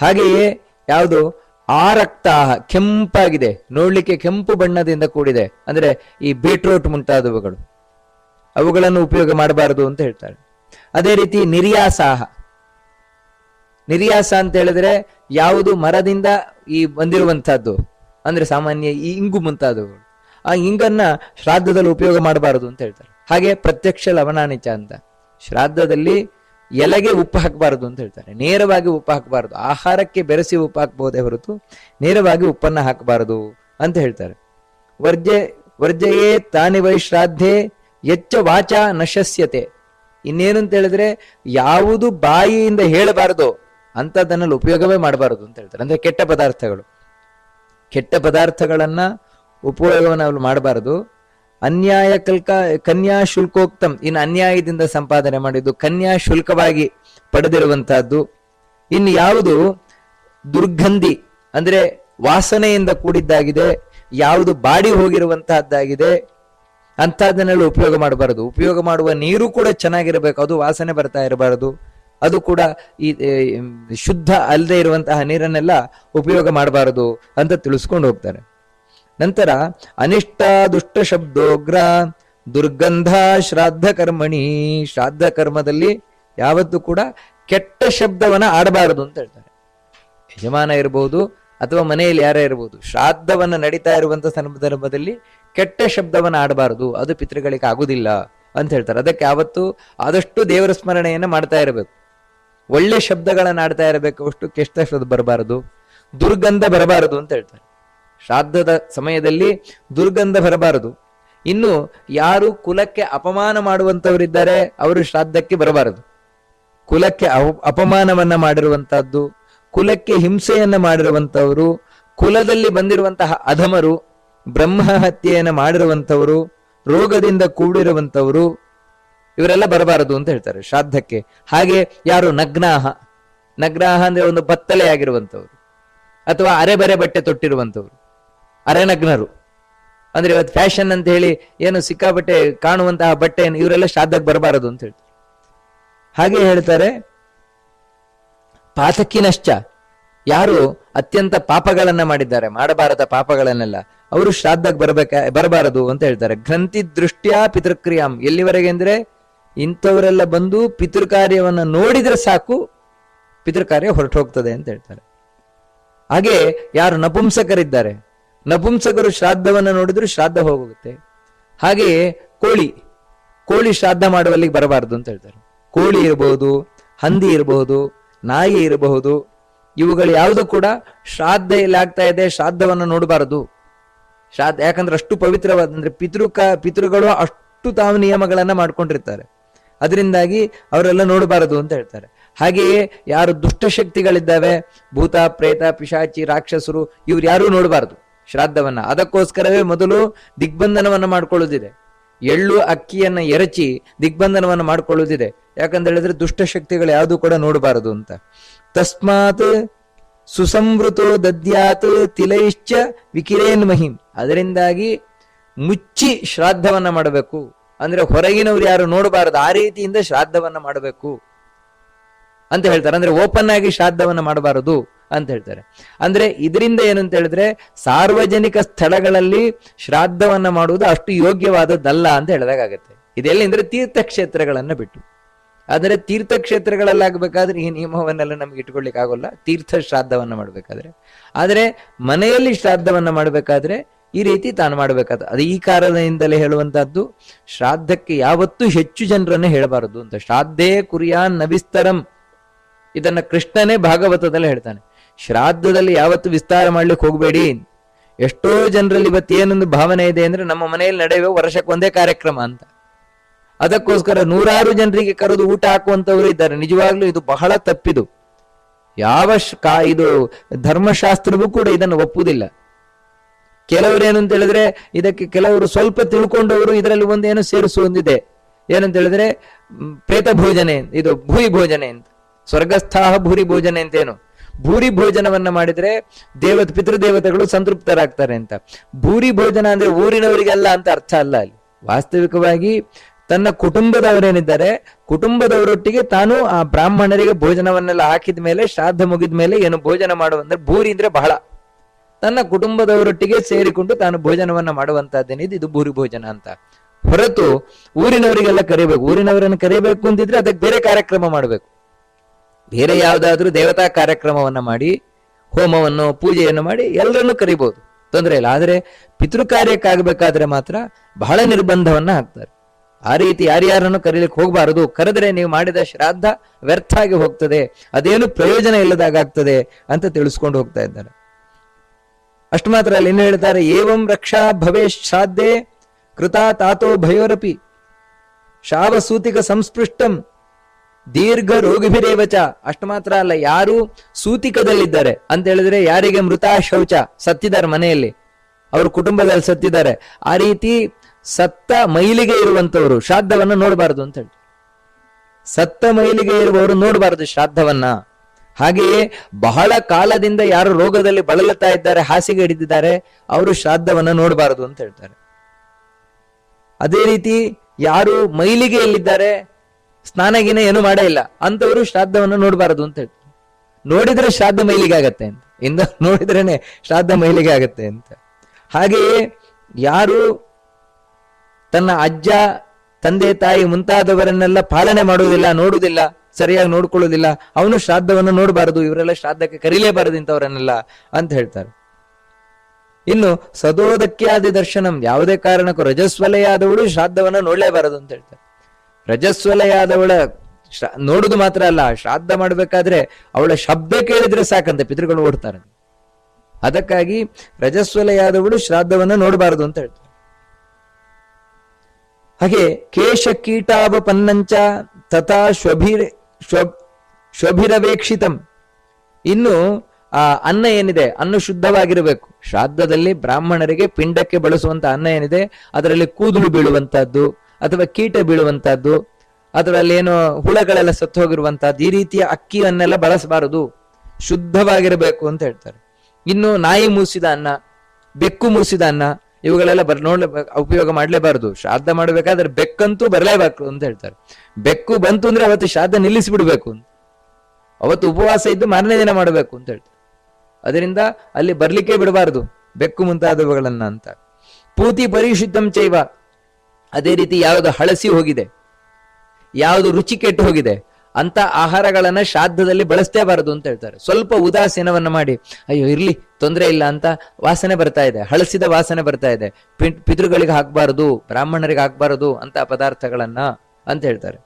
ಹಾಗೆಯೇ ಯಾವುದು? ಆರಕ್ತಾಹ, ಕೆಂಪಾಗಿದೆ. ನೋಡ್ಲಿಕ್ಕೆ ಕೆಂಪು ಬಣ್ಣದಿಂದ ಕೂಡಿದೆ. ಅಂದ್ರೆ ಈ ಬೀಟ್ರೋಟ್ ಮುಂತಾದವುಗಳು. ಅವುಗಳನ್ನು ಉಪಯೋಗ ಮಾಡಬಾರದು ಅಂತ ಹೇಳ್ತಾರೆ. ಅದೇ ರೀತಿ ನಿರ್ಯಾಸಾಹ. ನಿರ್ಯಾಸ ಅಂತ ಹೇಳಿದ್ರೆ ಯಾವುದು ಮರದಿಂದ ಈ ಬಂದಿರುವಂತಹದ್ದು ಅಂದ್ರೆ ಸಾಮಾನ್ಯ ಈ ಇಂಗು ಮುಂತಾದವುಗಳು. ಆ ಇಂಗನ್ನ ಶ್ರಾದ್ದದಲ್ಲಿ ಉಪಯೋಗ ಮಾಡಬಾರದು ಅಂತ ಹೇಳ್ತಾರೆ. ಹಾಗೆ ಪ್ರತ್ಯಕ್ಷ ಲವಣಾನಿಚ ಅಂತ. ಶ್ರಾದ್ದದಲ್ಲಿ ಎಲೆಗೆ ಉಪ್ಪು ಹಾಕಬಾರದು ಅಂತ ಹೇಳ್ತಾರೆ. ನೇರವಾಗಿ ಉಪ್ಪು ಹಾಕಬಾರದು. ಆಹಾರಕ್ಕೆ ಬೆರೆಸಿ ಉಪ್ಪು ಹಾಕಬಹುದೇ ಹೊರತು ನೇರವಾಗಿ ಉಪ್ಪನ್ನ ಹಾಕಬಾರದು ಅಂತ ಹೇಳ್ತಾರೆ. ವರ್ಜೆ ವರ್ಜೆಯೇ ತಾನಿ ವೈ ಶ್ರಾದ್ದೆ ಎಚ್ಚ ವಾಚ ನಶಸ್ಯತೆ ಇನ್ನೇನು ಅಂತ ಹೇಳಿದ್ರೆ ಯಾವುದು ಬಾಯಿಯಿಂದ ಹೇಳಬಾರದು ಅಂತದನ್ನಲ್ಲಿ ಉಪಯೋಗವೇ ಮಾಡಬಾರದು ಅಂತ ಹೇಳ್ತಾರೆ. ಅಂದ್ರೆ ಕೆಟ್ಟ ಪದಾರ್ಥಗಳು. ಕೆಟ್ಟ ಪದಾರ್ಥಗಳನ್ನು ಉಪಯೋಗವನ್ನು ಅವ್ರು ಮಾಡಬಾರದು. ಅನ್ಯಾಯ ಕಲ್ಕ, ಕನ್ಯಾ ಶುಲ್ಕೋಕ್ತಂ, ಇನ್ನು ಅನ್ಯಾಯದಿಂದ ಸಂಪಾದನೆ ಮಾಡಿದ್ದು, ಕನ್ಯಾ ಶುಲ್ಕವಾಗಿ ಪಡೆದಿರುವಂತಹದ್ದು. ಇನ್ನು ಯಾವುದು ದುರ್ಗಂಧಿ, ಅಂದ್ರೆ ವಾಸನೆಯಿಂದ ಕೂಡಿದ್ದಾಗಿದೆ, ಯಾವುದು ಬಾಡಿ ಹೋಗಿರುವಂತಹದ್ದಾಗಿದೆ ಅಂತಹದನ್ನೆಲ್ಲ ಉಪಯೋಗ ಮಾಡಬಾರದು. ಉಪಯೋಗ ಮಾಡುವ ನೀರು ಕೂಡ ಚೆನ್ನಾಗಿರಬೇಕು, ಅದು ವಾಸನೆ ಬರ್ತಾ ಇರಬಾರದು. ಅದು ಕೂಡ ಈ ಶುದ್ಧ ಅಲ್ಲದೆ ಇರುವಂತಹ ನೀರನ್ನೆಲ್ಲ ಉಪಯೋಗ ಮಾಡಬಾರದು ಅಂತ ತಿಳಿಸ್ಕೊಂಡು ಹೋಗ್ತಾರೆ. ನಂತರ ಅನಿಷ್ಟ ದುಷ್ಟ ಶಬ್ದೋಗ್ರ ದುರ್ಗಂಧ ಶ್ರಾದ್ದ ಕರ್ಮಣಿ. ಶ್ರಾದ್ದ ಕರ್ಮದಲ್ಲಿ ಯಾವತ್ತೂ ಕೂಡ ಕೆಟ್ಟ ಶಬ್ದವನ್ನ ಆಡಬಾರದು ಅಂತ ಹೇಳ್ತಾರೆ. ಯಜಮಾನ ಇರಬಹುದು ಅಥವಾ ಮನೆಯಲ್ಲಿ ಯಾರೇ ಇರಬಹುದು ಶ್ರಾದ್ದವನ್ನ ನಡೀತಾ ಇರುವಂತ ಸಂದರ್ಭದಲ್ಲಿ ಕೆಟ್ಟ ಶಬ್ದವನ್ನ ಆಡಬಾರದು. ಅದು ಪಿತೃಗಳಿಗೆ ಆಗುದಿಲ್ಲ ಅಂತ ಹೇಳ್ತಾರೆ. ಅದಕ್ಕೆ ಯಾವತ್ತು ಆದಷ್ಟು ದೇವರ ಸ್ಮರಣೆಯನ್ನ ಮಾಡ್ತಾ ಇರಬೇಕು. ಒಳ್ಳೆ ಶಬ್ದಗಳನ್ನ ಆಡ್ತಾ ಇರಬೇಕು, ಅಷ್ಟು ಕೆಟ್ಟ ಶಬ್ದ ಬರಬಾರದು, ದುರ್ಗಂಧ ಬರಬಾರದು ಅಂತ ಹೇಳ್ತಾರೆ. ಶ್ರಾದ್ದದ ಸಮಯದಲ್ಲಿ ದುರ್ಗಂಧ ಬರಬಾರದು. ಇನ್ನು ಯಾರು ಕುಲಕ್ಕೆ ಅಪಮಾನ ಮಾಡುವಂಥವರಿದ್ದಾರೆ ಅವರು ಶ್ರಾದ್ದಕ್ಕೆ ಬರಬಾರದು. ಕುಲಕ್ಕೆ ಅಪಮಾನವನ್ನ ಮಾಡಿರುವಂತಹದ್ದು, ಕುಲಕ್ಕೆ ಹಿಂಸೆಯನ್ನ ಮಾಡಿರುವಂತವರು, ಕುಲದಲ್ಲಿ ಬಂದಿರುವಂತಹ ಅಧಮರು ಬ್ರಹ್ಮ ಹತ್ಯೆಯನ್ನು ಮಾಡಿರುವಂತವರು, ರೋಗದಿಂದ ಕೂಡಿರುವಂತವರು ಇವರೆಲ್ಲ ಬರಬಾರದು ಅಂತ ಹೇಳ್ತಾರೆ ಶ್ರಾದ್ದಕ್ಕೆ. ಹಾಗೆ ಯಾರು ನಗ್ನಾಹ. ನಗ್ನಾಹ ಅಂದ್ರೆ ಒಂದು ಬತ್ತಲೆ ಆಗಿರುವಂಥವ್ರು. ಅಥವಾ ಅರೆಬರೆ ಬಟ್ಟೆ ತೊಟ್ಟಿರುವಂತವರು ಅರೆನಗ್ನರು. ಅಂದ್ರೆ ಇವತ್ತು ಫ್ಯಾಷನ್ ಅಂತ ಹೇಳಿ ಏನು ಸಿಕ್ಕಾಬಟ್ಟೆ ಕಾಣುವಂತಹ ಬಟ್ಟೆ ಇವರೆಲ್ಲ ಶ್ರಾದ್ದಕ್ಕೆ ಬರಬಾರದು ಅಂತ ಹೇಳ್ತಾರೆ. ಹಾಗೆ ಹೇಳ್ತಾರೆ, ಪಾತಕಿನಶ್ಚ. ಯಾರು ಅತ್ಯಂತ ಪಾಪಗಳನ್ನ ಮಾಡಿದ್ದಾರೆ, ಮಾಡಬಾರದ ಪಾಪಗಳನ್ನೆಲ್ಲ ಅವರು ಶ್ರಾದ್ದಕ್ಕೆ ಬರಬೇಕ, ಬರಬಾರದು ಅಂತ ಹೇಳ್ತಾರೆ. ಗ್ರಂಥಿ ದೃಷ್ಟ್ಯಾ ಪಿತೃಕ್ರಿಯಾಂ. ಎಲ್ಲಿವರೆಗೆ ಅಂದ್ರೆ ಇಂಥವರೆಲ್ಲ ಬಂದು ಪಿತೃಕಾರ್ಯವನ್ನು ನೋಡಿದ್ರೆ ಸಾಕು ಪಿತೃಕಾರ್ಯ ಹೊರಟು ಹೋಗ್ತದೆ ಅಂತ ಹೇಳ್ತಾರೆ. ಹಾಗೆ ಯಾರು ನಪುಂಸಕರಿದ್ದಾರೆ, ನಪುಂಸಕರು ಶ್ರಾದ್ದವನ್ನು ನೋಡಿದ್ರು ಶ್ರಾದ್ದ ಹೋಗುತ್ತೆ. ಹಾಗೆಯೇ ಕೋಳಿ ಕೋಳಿ ಶ್ರಾದ್ದ ಮಾಡುವಲ್ಲಿಗೆ ಬರಬಾರದು ಅಂತ ಹೇಳ್ತಾರೆ. ಕೋಳಿ ಇರಬಹುದು ಹಂದಿ ಇರಬಹುದು ನಾಯಿ ಇರಬಹುದು, ಇವುಗಳು ಯಾವುದು ಕೂಡ ಶ್ರಾದ್ದ ಇಲ್ಲಿ ಆಗ್ತಾ ಇದೆ, ಶ್ರಾದ್ದವನ್ನು ನೋಡಬಾರದು. ಶ್ರಾದ್ದ, ಯಾಕಂದ್ರೆ ಅಷ್ಟು ಪವಿತ್ರವಾದ, ಅಂದ್ರೆ ಪಿತೃಕ, ಪಿತೃಗಳು ಅಷ್ಟು ತಾವು ನಿಯಮಗಳನ್ನ ಮಾಡ್ಕೊಂಡಿರ್ತಾರೆ. ಅದರಿಂದಾಗಿ ಅವರೆಲ್ಲ ನೋಡಬಾರದು ಅಂತ ಹೇಳ್ತಾರೆ. ಹಾಗೆಯೇ ಯಾರು ದುಷ್ಟಶಕ್ತಿಗಳಿದ್ದಾವೆ ಭೂತ, ಪ್ರೇತ, ಪಿಶಾಚಿ, ರಾಕ್ಷಸರು, ಇವ್ರು ಯಾರೂ ನೋಡಬಾರದು, ಶ್ರಾದ್ದವನ್ನ. ಅದಕ್ಕೋಸ್ಕರವೇ ಮೊದಲು ದಿಗ್ಬಂಧನವನ್ನ ಮಾಡ್ಕೊಳ್ಳೋದಿದೆ. ಎಳ್ಳು, ಅಕ್ಕಿಯನ್ನ ಎರಚಿ ದಿಗ್ಬಂಧನವನ್ನ ಮಾಡ್ಕೊಳ್ಳೋದಿದೆ. ಯಾಕಂತ ಹೇಳಿದ್ರೆ ದುಷ್ಟಶಕ್ತಿಗಳು ಯಾವುದು ಕೂಡ ನೋಡಬಾರದು ಅಂತ. ತಸ್ಮಾತ್ ಸುಸಂವೃತೋ ದದ್ಯಾತ್ ತಿಲೈಶ್ಚ ವಿಕಿರೇನ್ ಮಹಿಂ. ಅದರಿಂದಾಗಿ ಮುಚ್ಚಿ ಶ್ರಾದ್ದವನ್ನ ಮಾಡಬೇಕು. ಅಂದ್ರೆ ಹೊರಗಿನವ್ರು ಯಾರು ನೋಡಬಾರದು, ಆ ರೀತಿಯಿಂದ ಶ್ರಾದ್ದವನ್ನ ಮಾಡಬೇಕು ಅಂತ ಹೇಳ್ತಾರೆ. ಅಂದ್ರೆ ಓಪನ್ ಆಗಿ ಶ್ರಾದ್ದವನ್ನ ಮಾಡಬಾರದು ಅಂತ ಹೇಳ್ತಾರೆ. ಅಂದ್ರೆ ಇದರಿಂದ ಏನು ಅಂತ ಹೇಳಿದ್ರೆ ಸಾರ್ವಜನಿಕ ಸ್ಥಳಗಳಲ್ಲಿ ಶ್ರಾದ್ದವನ್ನ ಮಾಡುವುದು ಅಷ್ಟು ಯೋಗ್ಯವಾದದ್ದಲ್ಲ ಅಂತ ಹೇಳಿದಾಗತ್ತೆ ಇದೆಲ್ಲ ಅಂದ್ರೆ ತೀರ್ಥಕ್ಷೇತ್ರಗಳನ್ನ ಬಿಟ್ಟು. ಆದರೆ ತೀರ್ಥಕ್ಷೇತ್ರಗಳಲ್ಲಾಗಬೇಕಾದ್ರೆ ಈ ನಿಯಮವನ್ನೆಲ್ಲ ನಮ್ಗೆ ಇಟ್ಕೊಳ್ಲಿಕ್ಕೆ ಆಗೋಲ್ಲ ತೀರ್ಥ ಶ್ರಾದ್ದವನ್ನ ಮಾಡಬೇಕಾದ್ರೆ. ಆದರೆ ಮನೆಯಲ್ಲಿ ಶ್ರಾದ್ದವನ್ನ ಮಾಡಬೇಕಾದ್ರೆ ಈ ರೀತಿ ತಾನು ಮಾಡಬೇಕಾದ. ಅದು ಈ ಕಾರಣದಿಂದಲೇ ಹೇಳುವಂತಹದ್ದು, ಶ್ರಾದ್ದಕ್ಕೆ ಯಾವತ್ತೂ ಹೆಚ್ಚು ಜನರನ್ನು ಹೇಳಬಾರದು ಅಂತ. ಶ್ರಾದ್ದೇ ಕುರಿಯಾನ್ ನವಿಸ್ತರಂ. ಇದನ್ನ ಕೃಷ್ಣನೇ ಭಾಗವತದಲ್ಲಿ ಹೇಳ್ತಾನೆ. ಶ್ರಾದ್ದದಲ್ಲಿ ಯಾವತ್ತು ವಿಸ್ತಾರ ಮಾಡ್ಲಿಕ್ಕೆ ಹೋಗಬೇಡಿ. ಎಷ್ಟೋ ಜನರಲ್ಲಿ ಇವತ್ತು ಏನೊಂದು ಭಾವನೆ ಇದೆ ಅಂದ್ರೆ ನಮ್ಮ ಮನೆಯಲ್ಲಿ ನಡೆಯುವ ವರ್ಷಕ್ಕೆ ಒಂದೇ ಕಾರ್ಯಕ್ರಮ ಅಂತ. ಅದಕ್ಕೋಸ್ಕರ ನೂರಾರು ಜನರಿಗೆ ಕರೆದು ಊಟ ಹಾಕುವಂತವರು ಇದ್ದಾರೆ. ನಿಜವಾಗ್ಲೂ ಇದು ಬಹಳ ತಪ್ಪಿದು. ಯಾವ ಇದು ಧರ್ಮಶಾಸ್ತ್ರವೂ ಕೂಡ ಇದನ್ನು ಒಪ್ಪುವುದಿಲ್ಲ. ಕೆಲವರು ಏನಂತ ಹೇಳಿದ್ರೆ, ಇದಕ್ಕೆ ಕೆಲವರು ಸ್ವಲ್ಪ ತಿಳ್ಕೊಂಡವರು ಇದರಲ್ಲಿ ಒಂದೇನು ಸೇರಿಸುವಂದಿದೆ ಏನಂತ ಹೇಳಿದ್ರೆ ಪ್ರೇತ ಭೋಜನೆ ಇದು ಭೂರಿ ಭೋಜನೆ ಅಂತ. ಸ್ವರ್ಗಸ್ಥಾಹ ಭೂರಿ ಭೋಜನೆ ಅಂತೇನು ಭೂರಿ ಭೋಜನವನ್ನ ಮಾಡಿದ್ರೆ ದೇವ ಪಿತೃದೇವತೆಗಳು ಸಂತೃಪ್ತರಾಗ್ತಾರೆ ಅಂತ. ಭೂರಿ ಭೋಜನ ಅಂದ್ರೆ ಊರಿನವರಿಗೆಲ್ಲ ಅಂತ ಅರ್ಥ ಅಲ್ಲ ಅಲ್ಲಿ. ವಾಸ್ತವಿಕವಾಗಿ ತನ್ನ ಕುಟುಂಬದವರೇನಿದ್ದಾರೆ, ಕುಟುಂಬದವರೊಟ್ಟಿಗೆ ತಾನು ಆ ಬ್ರಾಹ್ಮಣರಿಗೆ ಭೋಜನವನ್ನೆಲ್ಲ ಹಾಕಿದ ಮೇಲೆ ಶ್ರಾದ್ದ ಮುಗಿದ ಮೇಲೆ ಏನು ಭೋಜನ ಮಾಡುವಂದ್ರೆ ಭೂರಿ ಅಂದ್ರೆ ಬಹಳ. ತನ್ನ ಕುಟುಂಬದವರೊಟ್ಟಿಗೆ ಸೇರಿಕೊಂಡು ತಾನು ಭೋಜನವನ್ನ ಮಾಡುವಂತಹದ್ದೇನಿದೆ ಇದು ಭೂರಿ ಭೋಜನ ಅಂತ. ಹೊರತು ಊರಿನವರಿಗೆಲ್ಲ ಕರಿಬೇಕು. ಊರಿನವರನ್ನು ಕರಿಬೇಕು ಅಂತಿದ್ರೆ ಅದಕ್ಕೆ ಬೇರೆ ಕಾರ್ಯಕ್ರಮ ಮಾಡಬೇಕು. ಬೇರೆ ಯಾವುದಾದ್ರೂ ದೇವತಾ ಕಾರ್ಯಕ್ರಮವನ್ನ ಮಾಡಿ, ಹೋಮವನ್ನು, ಪೂಜೆಯನ್ನು ಮಾಡಿ ಎಲ್ಲರನ್ನು ಕರಿಬಹುದು ತೊಂದರೆ ಇಲ್ಲ. ಆದ್ರೆ ಪಿತೃ ಕಾರ್ಯಕ್ಕಾಗಬೇಕಾದ್ರೆ ಮಾತ್ರ ಬಹಳ ನಿರ್ಬಂಧವನ್ನ ಹಾಕ್ತಾರೆ. ಆ ರೀತಿ ಯಾರ್ಯಾರನ್ನು ಕರೀಲಿಕ್ಕೆ ಹೋಗಬಾರದು. ಕರೆದ್ರೆ ನೀವು ಮಾಡಿದ ಶ್ರಾದ್ದ ವ್ಯರ್ಥ ಆಗಿ ಹೋಗ್ತದೆ. ಅದೇನು ಪ್ರಯೋಜನ ಇಲ್ಲದಾಗ್ತದೆ ಅಂತ ತಿಳಿಸ್ಕೊಂಡು ಹೋಗ್ತಾ ಇದ್ದಾರೆ. ಅಷ್ಟು ಮಾತ್ರ ಅಲ್ಲಿ ಇನ್ನು ಹೇಳ್ತಾರೆ, ಏವಂ ರಕ್ಷಾ ಭವೇಶ್ ಶ್ರಾದ್ದೆ ಕೃತಾ ತಾತೋ ಭಯೋರಪಿ, ಶಾವಸೂತಿಕ ಸಂಸ್ಪೃಷ್ಟಂ, ದೀರ್ಘ ರೋಗಿಭಿರೇವಚ. ಅಷ್ಟು ಮಾತ್ರ ಅಲ್ಲ, ಯಾರು ಸೂತಿಕದಲ್ಲಿದ್ದಾರೆ ಅಂತ ಹೇಳಿದ್ರೆ ಯಾರಿಗೆ ಮೃತ ಶೌಚ? ಸತ್ತಿದ್ದಾರೆ ಮನೆಯಲ್ಲಿ. ಅವ್ರ ಕುಟುಂಬದಲ್ಲಿ ಸತ್ತಿದ್ದಾರೆ. ಆ ರೀತಿ ಸತ್ತ ಮೈಲಿಗೆ ಇರುವಂತವರು ಶ್ರಾದ್ದವನ್ನ ನೋಡಬಾರದು ಅಂತ ಹೇಳಿ. ಸತ್ತ ಮೈಲಿಗೆ ಇರುವವರು ನೋಡಬಾರದು ಶ್ರಾದ್ದವನ್ನ. ಹಾಗೆಯೇ ಬಹಳ ಕಾಲದಿಂದ ಯಾರು ರೋಗದಲ್ಲಿ ಬಳಲುತ್ತಾ ಇದ್ದಾರೆ, ಹಾಸಿಗೆ ಹಿಡಿದಿದ್ದಾರೆ, ಅವರು ಶ್ರಾದ್ದವನ್ನ ನೋಡಬಾರದು ಅಂತ ಹೇಳ್ತಾರೆ. ಅದೇ ರೀತಿ ಯಾರು ಮೈಲಿಗೆಯಲ್ಲಿದ್ದಾರೆ, ಸ್ನಾನಗಿನ ಏನು ಮಾಡೇ ಇಲ್ಲ ಅಂತವರು ಶ್ರಾದ್ದವನ್ನು ನೋಡಬಾರದು ಅಂತ ಹೇಳ್ತಾರೆ. ನೋಡಿದ್ರೆ ಶ್ರಾದ್ದ ಮೈಲಿಗೆ ಆಗತ್ತೆ ಅಂತ ಇಂದ ನೋಡಿದ್ರೇನೆ ಶ್ರಾದ್ದ ಮೈಲಿಗೆ ಆಗತ್ತೆ ಅಂತ. ಹಾಗೆಯೇ ಯಾರು ತನ್ನ ಅಜ್ಜ, ತಂದೆ, ತಾಯಿ ಮುಂತಾದವರನ್ನೆಲ್ಲ ಪಾಲನೆ ಮಾಡುವುದಿಲ್ಲ, ನೋಡುವುದಿಲ್ಲ ಸರಿಯಾಗಿ ನೋಡ್ಕೊಳ್ಳೋದಿಲ್ಲ, ಅವನು ಶ್ರಾದ್ದವನ್ನು ನೋಡಬಾರದು, ಇವರೆಲ್ಲ ಶ್ರಾದ್ದಕ್ಕೆ ಕರೀಲೇಬಾರದು ಇಂಥವರನ್ನೆಲ್ಲ ಅಂತ ಹೇಳ್ತಾರೆ. ಇನ್ನು ಸದೋದಕ್ಯಾದಿ ದರ್ಶನಂ, ಯಾವುದೇ ಕಾರಣಕ್ಕೂ ರಜಸ್ವಲೆಯಾದವಳು ಶ್ರಾದ್ದವನ್ನ ನೋಡಲೇಬಾರದು ಅಂತ ಹೇಳ್ತಾರೆ. ರಜಸ್ವಲೆಯಾದವಳ ನೋಡುದು ಮಾತ್ರ ಅಲ್ಲ, ಶ್ರಾದ್ದ ಮಾಡ್ಬೇಕಾದ್ರೆ ಅವಳ ಶಬ್ದ ಕೇಳಿದ್ರೆ ಸಾಕಂತೆ, ಪಿತೃಗಳು ಓಡ್ತಾರೆ. ಅದಕ್ಕಾಗಿ ರಜಸ್ವಲೆಯಾದವಳು ಶ್ರಾದ್ದವನ್ನ ನೋಡಬಾರದು ಅಂತ ಹೇಳ್ತಾರೆ. ಹಾಗೆ ಕೇಶ ಕೀಟಾವಪನ್ನಂಚ ತಥಾ ಶ್ವಭಿರ ಶ್ವಭಿರವೇಕ್ಷಿತಂ ಇನ್ನು, ಆ ಅನ್ನ ಏನಿದೆ? ಅನ್ನ ಶುದ್ಧವಾಗಿರಬೇಕು. ಶ್ರಾದ್ದದಲ್ಲಿ ಬ್ರಾಹ್ಮಣರಿಗೆ ಪಿಂಡಕ್ಕೆ ಬಳಸುವಂತ ಅನ್ನ ಏನಿದೆ? ಅದರಲ್ಲಿ ಕೂದಲು ಬೀಳುವಂತಹದ್ದು, ಅಥವಾ ಕೀಟ ಬೀಳುವಂತಹದ್ದು, ಅದರಲ್ಲಿ ಏನು ಹುಳಗಳೆಲ್ಲ ಸತ್ತು ಹೋಗಿರುವಂತಹದ್ದು, ಈ ರೀತಿಯ ಅಕ್ಕಿಯನ್ನೆಲ್ಲ ಬಳಸಬಾರದು. ಶುದ್ಧವಾಗಿರಬೇಕು ಅಂತ ಹೇಳ್ತಾರೆ. ಇನ್ನು ನಾಯಿ ಮೂಸಿದ ಅನ್ನ, ಬೆಕ್ಕು ಮೂಸಿದ ಅನ್ನ ಇವುಗಳೆಲ್ಲ ಬರ್, ನೋಡ್ಲೇ ಉಪಯೋಗ ಮಾಡ್ಲೇಬಾರದು. ಶ್ರಾದ್ದ ಮಾಡ್ಬೇಕಾದ್ರೆ ಬೆಕ್ಕಂತೂ ಬರಲೇಬೇಕು ಅಂತ ಹೇಳ್ತಾರೆ. ಬೆಕ್ಕು ಬಂತು ಅಂದ್ರೆ ಅವತ್ತು ಶ್ರಾದ್ದ ನಿಲ್ಲಿಸಿ ಬಿಡ್ಬೇಕು ಅಂತ. ಅವತ್ತು ಉಪವಾಸ ಇದ್ದು ಮಾರನೇ ದಿನ ಮಾಡಬೇಕು ಅಂತ ಹೇಳ್ತಾರೆ. ಅದರಿಂದ ಅಲ್ಲಿ ಬರ್ಲಿಕ್ಕೆ ಬಿಡಬಾರದು. ಬೆಕ್ಕು ಮುಂತಾದವುಗಳನ್ನ ಅಂತ. ಪೂತಿ ಪರಿಶುದ್ಧಂ ಚೈವ. ಅದೇ ರೀತಿ ಯಾವುದು ಹಳಸಿ ಹೋಗಿದೆ. ಯಾವುದು ರುಚಿ ಕೆಟ್ಟು ಹೋಗಿದೆ. ಅಂತ ಆಹಾರಗಳನ್ನ ಶ್ರಾದ್ದದಲ್ಲಿ ಬಳಸ್ತೇಬಾರದು ಅಂತ ಹೇಳ್ತಾರೆ. ಸ್ವಲ್ಪ ಉದಾಸೀನವನ್ನ ಮಾಡಿ, ಅಯ್ಯೋ, ಇರ್ಲಿ, ತೊಂದರೆ ಇಲ್ಲ ಅಂತ ವಾಸನೆ ಬರ್ತಾ ಇದೆ. ಹಳಸಿದ ವಾಸನೆ ಬರ್ತಾ ಇದೆ. ಪಿತೃಗಳಿಗೆ ಹಾಕ್ಬಾರದು, ಬ್ರಾಹ್ಮಣರಿಗೆ ಹಾಕ್ಬಾರದು ಅಂತ ಪದಾರ್ಥಗಳನ್ನ ಅಂತ ಹೇಳ್ತಾರೆ.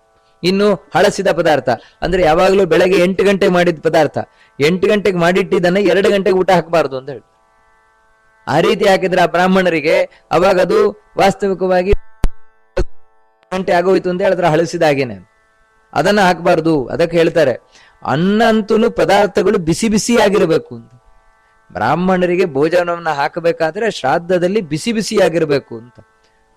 ಇನ್ನು ಹಳಸಿದ ಪದಾರ್ಥ, ಅಂದ್ರೆ ಯಾವಾಗಲೂ ಬೆಳಗ್ಗೆ ಎಂಟು ಗಂಟೆ ಮಾಡಿದ ಪದಾರ್ಥ. ಎಂಟು ಗಂಟೆಗೆ ಮಾಡಿಟ್ಟಿದ್ದನ್ನ ಎರಡು ಗಂಟೆಗೆ ಊಟ ಹಾಕಬಾರದು ಅಂತ ಹೇಳ್ತಾರೆ. ಆ ರೀತಿ ಹಾಕಿದ್ರೆ ಆ ಬ್ರಾಹ್ಮಣರಿಗೆ ಅವಾಗ ಅದು ವಾಸ್ತವಿಕವಾಗಿ ಗಂಟೆ ಆಗೋಯ್ತು ಅಂತ ಹೇಳಿದ್ರೆ ಹಳಸಿದ ಹಾಗೇನೆ ಅದನ್ನ ಹಾಕಬಾರ್ದು, ಅದಕ್ಕೆ ಹೇಳ್ತಾರೆ ಅನ್ನ ಅಂತೂ ಪದಾರ್ಥಗಳು ಬಿಸಿ ಬಿಸಿ ಆಗಿರಬೇಕು ಅಂತ. ಬ್ರಾಹ್ಮಣರಿಗೆ ಭೋಜನವನ್ನ ಹಾಕಬೇಕಾದ್ರೆ ಶ್ರಾದ್ದದಲ್ಲಿ ಬಿಸಿ ಬಿಸಿ ಆಗಿರಬೇಕು ಅಂತ.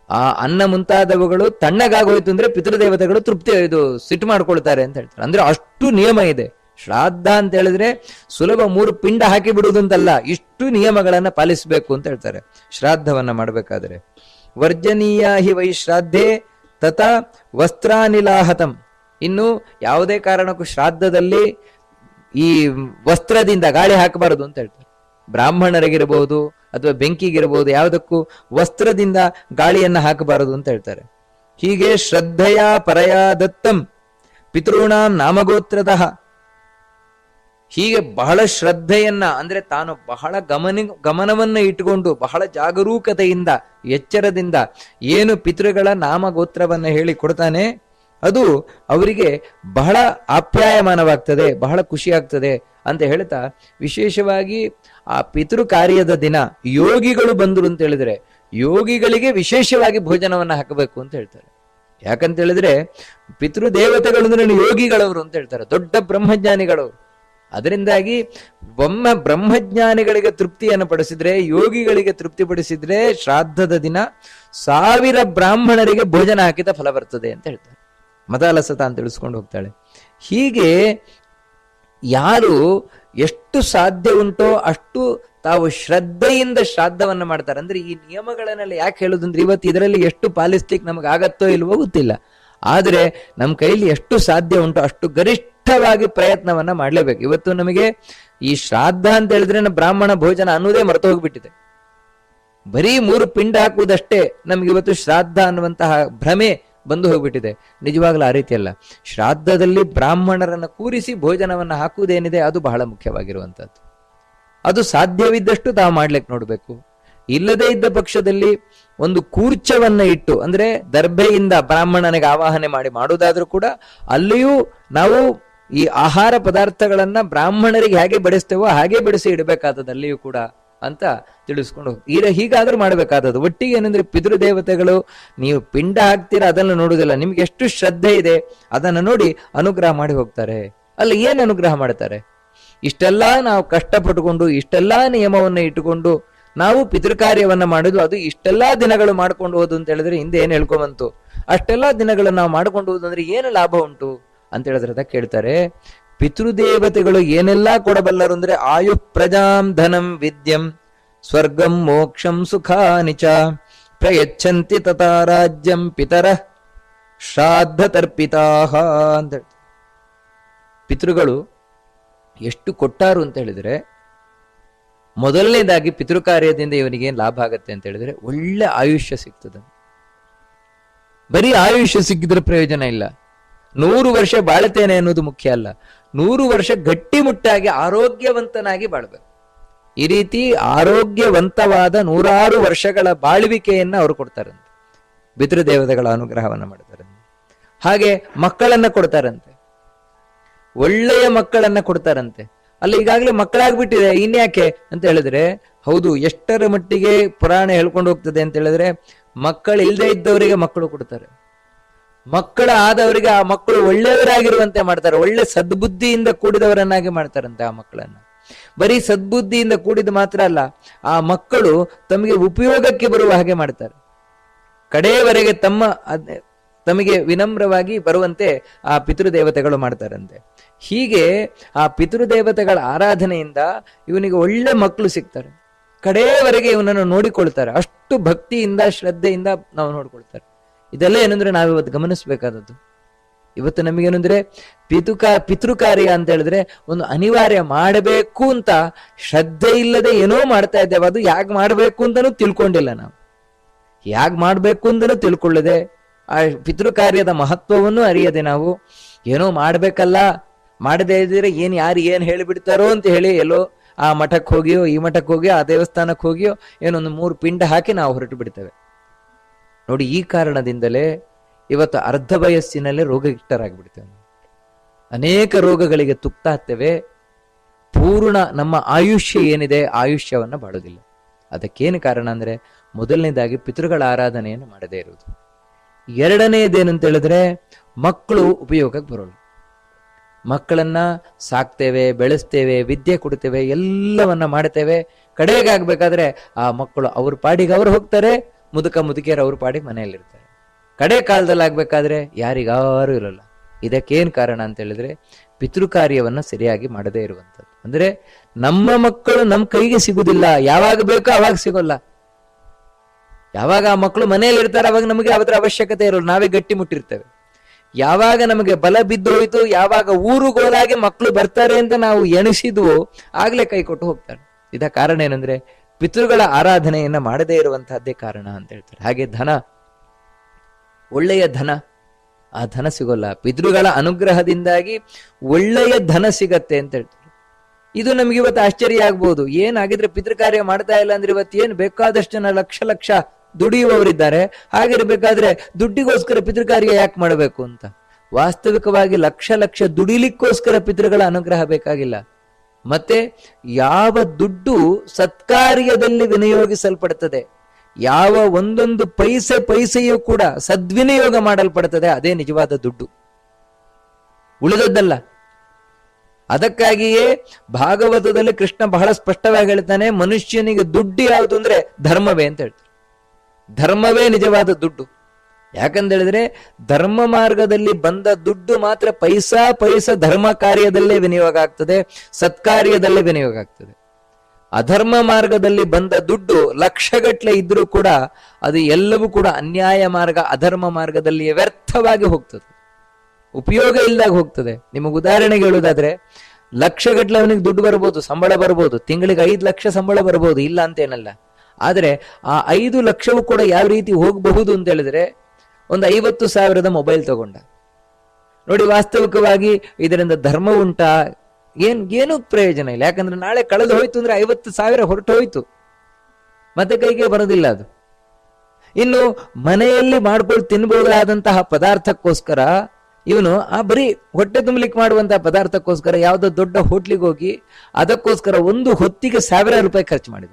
ಆ ಅನ್ನ ಮುಂತಾದವುಗಳು ತಣ್ಣಗಾಗೋಯ್ತು ಅಂದ್ರೆ ಪಿತೃದೇವತೆಗಳು ತೃಪ್ತಿ, ಇದು ಸಿಟ್ಟು ಮಾಡ್ಕೊಳ್ತಾರೆ ಅಂತ ಹೇಳ್ತಾರೆ. ಅಂದ್ರೆ ಅಷ್ಟು ನಿಯಮ ಇದೆ. ಶ್ರಾದ್ದ ಅಂತ ಹೇಳಿದ್ರೆ ಸುಲಭ ಮೂರು ಪಿಂಡ ಹಾಕಿ ಬಿಡುವುದಂತಲ್ಲ, ಇಷ್ಟು ನಿಯಮಗಳನ್ನ ಪಾಲಿಸಬೇಕು ಅಂತ ಹೇಳ್ತಾರೆ. ಶ್ರಾದ್ದವನ್ನ ಮಾಡಬೇಕಾದ್ರೆ. ವರ್ಜನೀಯ ಹಿ ವೈ ಶ್ರಾದ್ದೆ ತಥಾ ವಸ್ತ್ರಾನಿಲಾಹತಂ. ಇನ್ನು ಯಾವುದೇ ಕಾರಣಕ್ಕೂ ಶ್ರಾದ್ದದಲ್ಲಿ ಈ ವಸ್ತ್ರದಿಂದ ಗಾಳಿ ಹಾಕಬಾರದು ಅಂತ ಹೇಳ್ತಾರೆ. ಬ್ರಾಹ್ಮಣರಿಗಿರಬಹುದು ಅಥವಾ ಬೆಂಕಿಗಿರಬಹುದು ಯಾವುದಕ್ಕೂ ವಸ್ತ್ರದಿಂದ ಗಾಳಿಯನ್ನ ಹಾಕಬಾರದು ಅಂತ ಹೇಳ್ತಾರೆ. ಹೀಗೆ ಶ್ರದ್ಧೆಯ ಪರಯ ದತ್ತಂ ಪಿತೃಣ ನಾಮಗೋತ್ರದ ಹೀಗೆ ಬಹಳ ಶ್ರದ್ಧೆಯನ್ನ ಅಂದ್ರೆ ತಾನು ಬಹಳ ಗಮನ ಗಮನವನ್ನ ಇಟ್ಟುಕೊಂಡು ಬಹಳ ಜಾಗರೂಕತೆಯಿಂದ ಎಚ್ಚರದಿಂದ ಏನು ಪಿತೃಗಳ ನಾಮಗೋತ್ರವನ್ನ ಹೇಳಿ ಕೊಡ್ತಾನೆ ಅದು ಅವರಿಗೆ ಬಹಳ ಆಪ್ಯಾಯಮಾನವಾಗ್ತದೆ, ಬಹಳ ಖುಷಿ ಆಗ್ತದೆ ಅಂತ ಹೇಳ್ತಾ ವಿಶೇಷವಾಗಿ ಆ ಪಿತೃ ಕಾರ್ಯದ ದಿನ ಯೋಗಿಗಳು ಬಂದರು ಅಂತ ಹೇಳಿದ್ರೆ ಯೋಗಿಗಳಿಗೆ ವಿಶೇಷವಾಗಿ ಭೋಜನವನ್ನ ಹಾಕಬೇಕು ಅಂತ ಹೇಳ್ತಾರೆ. ಯಾಕಂತ ಹೇಳಿದ್ರೆ ಪಿತೃ ದೇವತೆಗಳು ಅಂದ್ರೆ ಯೋಗಿಗಳವರು ಅಂತ ಹೇಳ್ತಾರೆ, ದೊಡ್ಡ ಬ್ರಹ್ಮಜ್ಞಾನಿಗಳು. ಅದರಿಂದಾಗಿ ಒಮ್ಮೆ ಬ್ರಹ್ಮಜ್ಞಾನಿಗಳಿಗೆ ತೃಪ್ತಿಯನ್ನು ಪಡಿಸಿದ್ರೆ, ಯೋಗಿಗಳಿಗೆ ತೃಪ್ತಿ ಪಡಿಸಿದ್ರೆ ಶ್ರಾದ್ದದ ದಿನ ಸಾವಿರ ಬ್ರಾಹ್ಮಣರಿಗೆ ಭೋಜನ ಹಾಕಿದ ಫಲ ಬರ್ತದೆ ಅಂತ ಹೇಳ್ತಾರೆ. ಮದಾಲಸತ ಅಂತ ತಿಳಿಸ್ಕೊಂಡು ಹೋಗ್ತಾಳೆ. ಹೀಗೆ ಯಾರು ಎಷ್ಟು ಸಾಧ್ಯ ಉಂಟೋ ಅಷ್ಟು ತಾವು ಶ್ರದ್ಧೆಯಿಂದ ಶ್ರಾದ್ದವನ್ನ ಮಾಡ್ತಾರೆ. ಅಂದ್ರೆ ಈ ನಿಯಮಗಳನ್ನೆಲ್ಲ ಯಾಕೆ ಹೇಳುದಂದ್ರೆ ಇವತ್ತು ಇದರಲ್ಲಿ ಎಷ್ಟು ಪಾಲಿಸ್ಲಿಕ್ಕೆ ನಮಗೆ ಆಗತ್ತೋ ಇಲ್ವೋ ಗೊತ್ತಿಲ್ಲ. ಆದ್ರೆ ನಮ್ಮ ಕೈಲಿ ಎಷ್ಟು ಸಾಧ್ಯ ಉಂಟೋ ಅಷ್ಟು ಗರಿಷ್ಠವಾಗಿ ಪ್ರಯತ್ನವನ್ನ ಮಾಡ್ಲೇಬೇಕು. ಇವತ್ತು ನಮಗೆ ಈ ಶ್ರಾದ್ದ ಅಂತ ಹೇಳಿದ್ರೆ ಬ್ರಾಹ್ಮಣ ಭೋಜನ ಅನ್ನೋದೇ ಮರೆತು ಹೋಗ್ಬಿಟ್ಟಿದೆ ಬರೀ ಮೂರು ಪಿಂಡ ಹಾಕುವುದಷ್ಟೇ ನಮ್ಗೆ ಇವತ್ತು ಶ್ರಾದ್ದ ಅನ್ನುವಂತಹ ಭ್ರಮೆ ಬಂದು ಹೋಗ್ಬಿಟ್ಟಿದೆ. ನಿಜವಾಗ್ಲೂ ಆ ರೀತಿ ಅಲ್ಲ. ಶ್ರಾದ್ದದಲ್ಲಿ ಬ್ರಾಹ್ಮಣರನ್ನು ಕೂರಿಸಿ ಭೋಜನವನ್ನು ಹಾಕುವುದೇನಿದೆ ಅದು ಬಹಳ ಮುಖ್ಯವಾಗಿರುವಂಥದ್ದು. ಅದು ಸಾಧ್ಯವಿದ್ದಷ್ಟು ತಾವು ಮಾಡ್ಲಿಕ್ಕೆ ನೋಡಬೇಕು. ಇಲ್ಲದೇ ಇದ್ದ ಪಕ್ಷದಲ್ಲಿ ಒಂದು ಕೂರ್ಚವನ್ನ ಇಟ್ಟು, ಅಂದ್ರೆ ದರ್ಭೆಯಿಂದ ಬ್ರಾಹ್ಮಣನಿಗೆ ಆವಾಹನೆ ಮಾಡಿ ಮಾಡುವುದಾದ್ರೂ ಕೂಡ ಅಲ್ಲಿಯೂ ನಾವು ಈ ಆಹಾರ ಪದಾರ್ಥಗಳನ್ನ ಬ್ರಾಹ್ಮಣರಿಗೆ ಹೇಗೆ ಬಡಿಸ್ತೇವೋ ಹಾಗೆ ಬಡಿಸಿ ಇಡಬೇಕಾದದಲ್ಲಿಯೂ ಕೂಡ ಅಂತ ತಿಳಿಸ್ಕೊಂಡು ಈಗ ಹೀಗಾದ್ರೂ ಮಾಡಬೇಕಾದದ್ದು. ಒಟ್ಟಿಗೆ ಏನಂದ್ರೆ ಪಿತೃ ದೇವತೆಗಳು, ನೀವು ಪಿಂಡ ಹಾಕ್ತೀರಾ ಅದನ್ನ ನೋಡುವುದಿಲ್ಲ. ನಿಮ್ಗೆ ಎಷ್ಟು ಶ್ರದ್ಧೆ ಇದೆ, ಅದನ್ನ ನೋಡಿ ಅನುಗ್ರಹ ಮಾಡಿ ಹೋಗ್ತಾರೆ. ಅಲ್ಲಿ ಏನ್ ಅನುಗ್ರಹ ಮಾಡ್ತಾರೆ? ಇಷ್ಟೆಲ್ಲ ನಾವು ಕಷ್ಟಪಟ್ಟುಕೊಂಡು, ಇಷ್ಟೆಲ್ಲಾ ನಿಯಮವನ್ನ ಇಟ್ಟುಕೊಂಡು, ನಾವು ಪಿತೃಕಾರ್ಯವನ್ನ ಮಾಡುದು, ಅದು ಇಷ್ಟೆಲ್ಲಾ ದಿನಗಳು ಮಾಡ್ಕೊಂಡು ಹೋದು ಅಂತ ಹೇಳಿದ್ರೆ ಹಿಂದೆ ಏನ್ ಹೇಳ್ಕೊಂಬಂತು ಅಷ್ಟೆಲ್ಲಾ ದಿನಗಳನ್ನ ನಾವು ಮಾಡ್ಕೊಂಡು ಹೋದು ಏನು ಲಾಭ ಉಂಟು? ಅಂತ ಹೇಳಿದ್ರೆ ಕೇಳ್ತಾರೆ ಪಿತೃದೇವತೆಗಳು ಏನೆಲ್ಲಾ ಕೊಡಬಲ್ಲರು ಅಂದ್ರೆ ಆಯು ಪ್ರಜಾಂ ಧನಂ ವಿದ್ಯಂ ಸ್ವರ್ಗಂ ಮೋಕ್ಷಂ ಸುಖಾನಿಚ ಪ್ರಯಚ್ಛಂತಿ ತಥಾ ರಾಜ್ಯಂ ಪಿತರ ಶ್ರಾದ್ದ ತರ್ಪಿತಾಹ ಅಂತ ಪಿತೃಗಳು ಎಷ್ಟು ಕೊಟ್ಟಾರು ಅಂತ ಹೇಳಿದ್ರೆ ಮೊದಲನೇದಾಗಿ ಪಿತೃ ಕಾರ್ಯದಿಂದ ಇವನಿಗೆ ಲಾಭ ಆಗತ್ತೆ ಅಂತ ಹೇಳಿದ್ರೆ ಒಳ್ಳೆ ಆಯುಷ್ಯ ಸಿಗ್ತದೆ. ಬರೀ ಆಯುಷ್ಯ ಸಿಕ್ಕಿದ್ರೆ ಪ್ರಯೋಜನ ಇಲ್ಲ. ನೂರು ವರ್ಷ ಬಾಳ್ತೇನೆ ಅನ್ನೋದು ಮುಖ್ಯ ಅಲ್ಲ. ನೂರು ವರ್ಷ ಗಟ್ಟಿಮುಟ್ಟಾಗಿ ಆರೋಗ್ಯವಂತನಾಗಿ ಬಾಳ್ಬೇಕು. ಈ ರೀತಿ ಆರೋಗ್ಯವಂತವಾದ ನೂರಾರು ವರ್ಷಗಳ ಬಾಳ್ವಿಕೆಯನ್ನ ಅವರು ಕೊಡ್ತಾರಂತೆ. ಪಿತೃದೇವತೆಗಳ ಅನುಗ್ರಹವನ್ನ ಮಾಡ್ತಾರಂತೆ. ಹಾಗೆ ಮಕ್ಕಳನ್ನ ಕೊಡ್ತಾರಂತೆ. ಒಳ್ಳೆಯ ಮಕ್ಕಳನ್ನ ಕೊಡ್ತಾರಂತೆ. ಅಲ್ಲ, ಈಗಾಗಲೇ ಮಕ್ಕಳಾಗ್ಬಿಟ್ಟಿದೆ ಇನ್ಯಾಕೆ ಅಂತ ಹೇಳಿದ್ರೆ, ಹೌದು, ಎಷ್ಟರ ಮಟ್ಟಿಗೆ ಪುರಾಣ ಹೇಳ್ಕೊಂಡು ಹೋಗ್ತದೆ ಅಂತ ಹೇಳಿದ್ರೆ ಮಕ್ಕಳು ಇಲ್ಲದೆ ಇದ್ದವರಿಗೆ ಮಕ್ಕಳು ಕೊಡ್ತಾರೆ. ಮಕ್ಕಳ ಆದವರಿಗೆ ಆ ಮಕ್ಕಳು ಒಳ್ಳೆಯವರಾಗಿರುವಂತೆ ಮಾಡ್ತಾರೆ. ಒಳ್ಳೆ ಸದ್ಬುದ್ಧಿಯಿಂದ ಕೂಡಿದವರನ್ನಾಗಿ ಮಾಡ್ತಾರಂತೆ ಆ ಮಕ್ಕಳನ್ನ. ಬರೀ ಸದ್ಬುದ್ಧಿಯಿಂದ ಕೂಡಿದ ಮಾತ್ರ ಅಲ್ಲ, ಆ ಮಕ್ಕಳು ತಮಗೆ ಉಪಯೋಗಕ್ಕೆ ಬರುವ ಹಾಗೆ ಮಾಡ್ತಾರೆ. ಕಡೆಯವರೆಗೆ ತಮ್ಮ ತಮಗೆ ವಿನಮ್ರವಾಗಿ ಬರುವಂತೆ ಆ ಪಿತೃದೇವತೆಗಳು ಮಾಡ್ತಾರಂತೆ. ಹೀಗೆ ಆ ಪಿತೃದೇವತೆಗಳ ಆರಾಧನೆಯಿಂದ ಇವನಿಗೆ ಒಳ್ಳೆ ಮಕ್ಕಳು ಸಿಗ್ತಾರೆ. ಕಡೆಯವರೆಗೆ ಇವನನ್ನು ನೋಡಿಕೊಳ್ತಾರೆ. ಅಷ್ಟು ಭಕ್ತಿಯಿಂದ, ಶ್ರದ್ಧೆಯಿಂದ ನಾವು ನೋಡ್ಕೊಳ್ತಾರೆ. ಇದೆಲ್ಲ ಏನಂದ್ರೆ ನಾವು ಇವತ್ತು ಗಮನಿಸಬೇಕಾದದ್ದು. ಇವತ್ತು ನಮಗೇನಂದ್ರೆ ಪಿತುಕ, ಪಿತೃಕಾರ್ಯ ಅಂತ ಹೇಳಿದ್ರೆ ಒಂದು ಅನಿವಾರ್ಯ ಮಾಡಬೇಕು ಅಂತ ಶ್ರದ್ಧೆ ಇಲ್ಲದೆ ಏನೋ ಮಾಡ್ತಾ ಇದ್ದೇವೆ. ಅದು ಯಾಕೆ ಮಾಡಬೇಕು ಅಂತಾನೂ ತಿಳ್ಕೊಂಡಿಲ್ಲ ನಾವು. ಯಾಕೆ ಮಾಡ್ಬೇಕು ಅಂತಾನೂ ತಿಳ್ಕೊಳ್ಳದೆ ಆ ಪಿತೃ ಕಾರ್ಯದ ಮಹತ್ವವನ್ನು ಅರಿಯದೆ ನಾವು ಏನೋ ಮಾಡ್ಬೇಕಲ್ಲ, ಮಾಡದೇ ಇದ್ರೆ ಏನ್ ಯಾರು ಏನ್ ಹೇಳಿಬಿಡ್ತಾರೋ ಅಂತ ಹೇಳಿ ಎಲ್ಲೋ ಆ ಮಠಕ್ಕೆ ಹೋಗಿಯೋ, ಈ ಮಠಕ್ಕೆ ಹೋಗಿಯೋ, ಆ ದೇವಸ್ಥಾನಕ್ಕೆ ಹೋಗಿಯೋ ಏನೊಂದು ಮೂರು ಪಿಂಡ ಹಾಕಿ ನಾವು ಹೊರಟು ಬಿಡ್ತೇವೆ. ನೋಡಿ, ಈ ಕಾರಣದಿಂದಲೇ ಇವತ್ತು ಅರ್ಧ ವಯಸ್ಸಿನಲ್ಲೇ ರೋಗಗಿಷ್ಟರಾಗ್ಬಿಡ್ತೇವೆ ನಾವು. ಅನೇಕ ರೋಗಗಳಿಗೆ ತುತ್ತಾಗ್ತೇವೆ ಪೂರ್ಣ ನಮ್ಮ ಆಯುಷ್ಯ ಏನಿದೆ, ಆಯುಷ್ಯವನ್ನ ಬಾಳೋದಿಲ್ಲ. ಅದಕ್ಕೇನು ಕಾರಣ ಅಂದ್ರೆ, ಮೊದಲನೇದಾಗಿ ಪಿತೃಗಳ ಆರಾಧನೆಯನ್ನು ಮಾಡದೇ ಇರುವುದು. ಎರಡನೇದೇನಂತ ಹೇಳಿದ್ರೆ ಮಕ್ಕಳು ಉಪಯೋಗಕ್ಕೆ ಬರೋಲ್ಲ. ಮಕ್ಕಳನ್ನ ಸಾಕ್ತೇವೆ, ಬೆಳೆಸ್ತೇವೆ, ವಿದ್ಯೆ ಕೊಡ್ತೇವೆ ಎಲ್ಲವನ್ನ ಮಾಡ್ತೇವೆ. ಕಡೆಗಾಗಬೇಕಾದ್ರೆ ಆ ಮಕ್ಕಳು ಅವ್ರ ಪಾಡಿಗೆ ಅವ್ರು ಹೋಗ್ತಾರೆ ಮುದುಕ ಮುದುಕಿಯರು ಅವ್ರ ಪಾಡಿ ಮನೆಯಲ್ಲಿರ್ತಾರೆ. ಕಡೆ ಕಾಲದಲ್ಲಿ ಆಗ್ಬೇಕಾದ್ರೆ ಯಾರಿಗಾರು ಇರಲ್ಲ. ಇದಕ್ಕೇನ್ ಕಾರಣ ಅಂತ ಹೇಳಿದ್ರೆ ಪಿತೃ ಕಾರ್ಯವನ್ನ ಸರಿಯಾಗಿ ಮಾಡದೇ ಇರುವಂತದ್ದು ಅಂದ್ರೆ ನಮ್ಮ ಮಕ್ಕಳು ನಮ್ಮ ಕೈಗೆ ಸಿಗುದಿಲ್ಲ. ಯಾವಾಗ ಬೇಕೋ ಅವಾಗ ಸಿಗೋಲ್ಲ. ಯಾವಾಗ ಆ ಮಕ್ಕಳು ಮನೆಯಲ್ಲಿ ಇರ್ತಾರೆ ಅವಾಗ ನಮಗೆ ಅದರ ಅವಶ್ಯಕತೆ ಇರೋಲ್ಲ. ನಾವೇ ಗಟ್ಟಿ ಮುಟ್ಟಿರ್ತೇವೆ. ಯಾವಾಗ ನಮಗೆ ಬಲ ಬಿದ್ದು ಹೋಯ್ತು, ಯಾವಾಗ ಊರುಗೋಲಾಗಿ ಮಕ್ಕಳು ಬರ್ತಾರೆ ಅಂತ ನಾವು ಎಣಿಸಿದ್ವು ಆಗ್ಲೇ ಕೈ ಕೊಟ್ಟು ಹೋಗ್ತಾರೆ. ಇದ ಕಾರಣ ಏನಂದ್ರೆ ಪಿತೃಗಳ ಆರಾಧನೆಯನ್ನ ಮಾಡದೇ ಇರುವಂತಹದ್ದೇ ಕಾರಣ ಅಂತ ಹೇಳ್ತಾರೆ. ಹಾಗೆ ಧನ, ಒಳ್ಳೆಯ ಧನ, ಆ ಧನ ಸಿಗೋಲ್ಲ. ಪಿತೃಗಳ ಅನುಗ್ರಹದಿಂದಾಗಿ ಒಳ್ಳೆಯ ಧನ ಸಿಗತ್ತೆ ಅಂತ ಹೇಳ್ತಾರೆ. ಇದು ನಮ್ಗೆ ಇವತ್ತು ಆಶ್ಚರ್ಯ ಆಗ್ಬೋದು. ಏನಾಗಿದ್ರೆ ಪಿತೃಕಾರ್ಯ ಮಾಡ್ತಾ ಇಲ್ಲ ಅಂದ್ರೆ ಇವತ್ತು ಏನು ಬೇಕಾದಷ್ಟು ಜನ ಲಕ್ಷ ಲಕ್ಷ ದುಡಿಯುವವರಿದ್ದಾರೆ. ಹಾಗಿರ್ಬೇಕಾದ್ರೆ ದುಡ್ಡಿಗೋಸ್ಕರ ಪಿತೃಕಾರ್ಯ ಯಾಕೆ ಮಾಡಬೇಕು ಅಂತ? ವಾಸ್ತವಿಕವಾಗಿ ಲಕ್ಷ ಲಕ್ಷ ದುಡಿಲಿಕ್ಕೋಸ್ಕರ ಪಿತೃಗಳ ಅನುಗ್ರಹ ಬೇಕಾಗಿಲ್ಲ. ಮತ್ತೆ ಯಾವ ದುಡ್ಡು ಸತ್ಕಾರ್ಯದಲ್ಲಿ ವಿನಿಯೋಗಿಸಲ್ಪಡುತ್ತದೆ ಯಾವ ಒಂದೊಂದು ಪೈಸೆ ಪೈಸೆಯೂ ಕೂಡ ಸದ್ವಿನಿಯೋಗ ಮಾಡಲ್ಪಡುತ್ತದೆ ಅದೇ ನಿಜವಾದ ದುಡ್ಡು. ಉಳಿದದ್ದಲ್ಲ. ಅದಕ್ಕಾಗಿಯೇ ಭಾಗವತದಲ್ಲಿ ಕೃಷ್ಣ ಬಹಳ ಸ್ಪಷ್ಟವಾಗಿ ಹೇಳ್ತಾನೆ, ಮನುಷ್ಯನಿಗೆ ದುಡ್ಡು ಯಾವುದು ಅಂದ್ರೆ ಧರ್ಮವೇ ಅಂತ ಹೇಳ್ತಾರೆ ಧರ್ಮವೇ ನಿಜವಾದ ದುಡ್ಡು. ಯಾಕಂತ ಹೇಳಿದ್ರೆ ಧರ್ಮ ಮಾರ್ಗದಲ್ಲಿ ಬಂದ ದುಡ್ಡು ಮಾತ್ರ ಪೈಸಾ ಪೈಸಾ ಧರ್ಮ ಕಾರ್ಯದಲ್ಲೇ ವಿನಿಯೋಗ ಆಗ್ತದೆ, ಸತ್ಕಾರ್ಯದಲ್ಲೇ ವಿನಿಯೋಗ ಆಗ್ತದೆ. ಅಧರ್ಮ ಮಾರ್ಗದಲ್ಲಿ ಬಂದ ದುಡ್ಡು ಲಕ್ಷಗಟ್ಲೆ ಇದ್ರೂ ಕೂಡ ಅದು ಎಲ್ಲವೂ ಕೂಡ ಅನ್ಯಾಯ ಮಾರ್ಗ, ಅಧರ್ಮ ಮಾರ್ಗದಲ್ಲಿ ವ್ಯರ್ಥವಾಗಿ ಹೋಗ್ತದೆ. ಉಪಯೋಗ ಇಲ್ದಾಗ ಹೋಗ್ತದೆ. ನಿಮಗೆ ಉದಾಹರಣೆಗೆ ಹೇಳುವುದಾದ್ರೆ ಲಕ್ಷಗಟ್ಟಲೆ ಅವನಿಗೆ ದುಡ್ಡು ಬರ್ಬೋದು, ಸಂಬಳ ಬರ್ಬೋದು, ತಿಂಗಳಿಗೆ ಐದು ಲಕ್ಷ ಸಂಬಳ ಬರ್ಬೋದು, ಇಲ್ಲ ಅಂತೇನಲ್ಲ. ಆದರೆ ಆ ಐದು ಲಕ್ಷವೂ ಕೂಡ ಯಾವ ರೀತಿ ಹೋಗಬಹುದು ಅಂತ ಹೇಳಿದ್ರೆ ಒಂದು ಐವತ್ತು ಸಾವಿರದ ಮೊಬೈಲ್ ತಗೊಂಡ. ನೋಡಿ ವಾಸ್ತವಿಕವಾಗಿ ಇದರಿಂದ ಧರ್ಮ ಉಂಟಾ? ಏನ್, ಏನು ಪ್ರಯೋಜನ ಇಲ್ಲ. ಯಾಕಂದ್ರೆ ನಾಳೆ ಕಳೆದು ಹೋಯ್ತು ಅಂದ್ರೆ ಐವತ್ತು ಸಾವಿರ ಹೊರಟು ಹೋಯ್ತು. ಮತ್ತೆ ಕೈಗೆ ಬರೋದಿಲ್ಲ ಅದು. ಇನ್ನು ಮನೆಯಲ್ಲಿ ಮಾಡ್ಕೊಂಡು ತಿನ್ಬಹುದಾದಂತಹ ಪದಾರ್ಥಕ್ಕೋಸ್ಕರ ಇವನು ಆ ಬರೀ ಹೊಟ್ಟೆ ತುಂಬಲಿಕ್ಕೆ ಮಾಡುವಂತಹ ಪದಾರ್ಥಕ್ಕೋಸ್ಕರ ಯಾವುದೋ ದೊಡ್ಡ ಹೋಟ್ಲಿಗೆ ಹೋಗಿ ಅದಕ್ಕೋಸ್ಕರ ಒಂದು ಹೊತ್ತಿಗೆ ಸಾವಿರಾರು ರೂಪಾಯಿ ಖರ್ಚು ಮಾಡಿದ.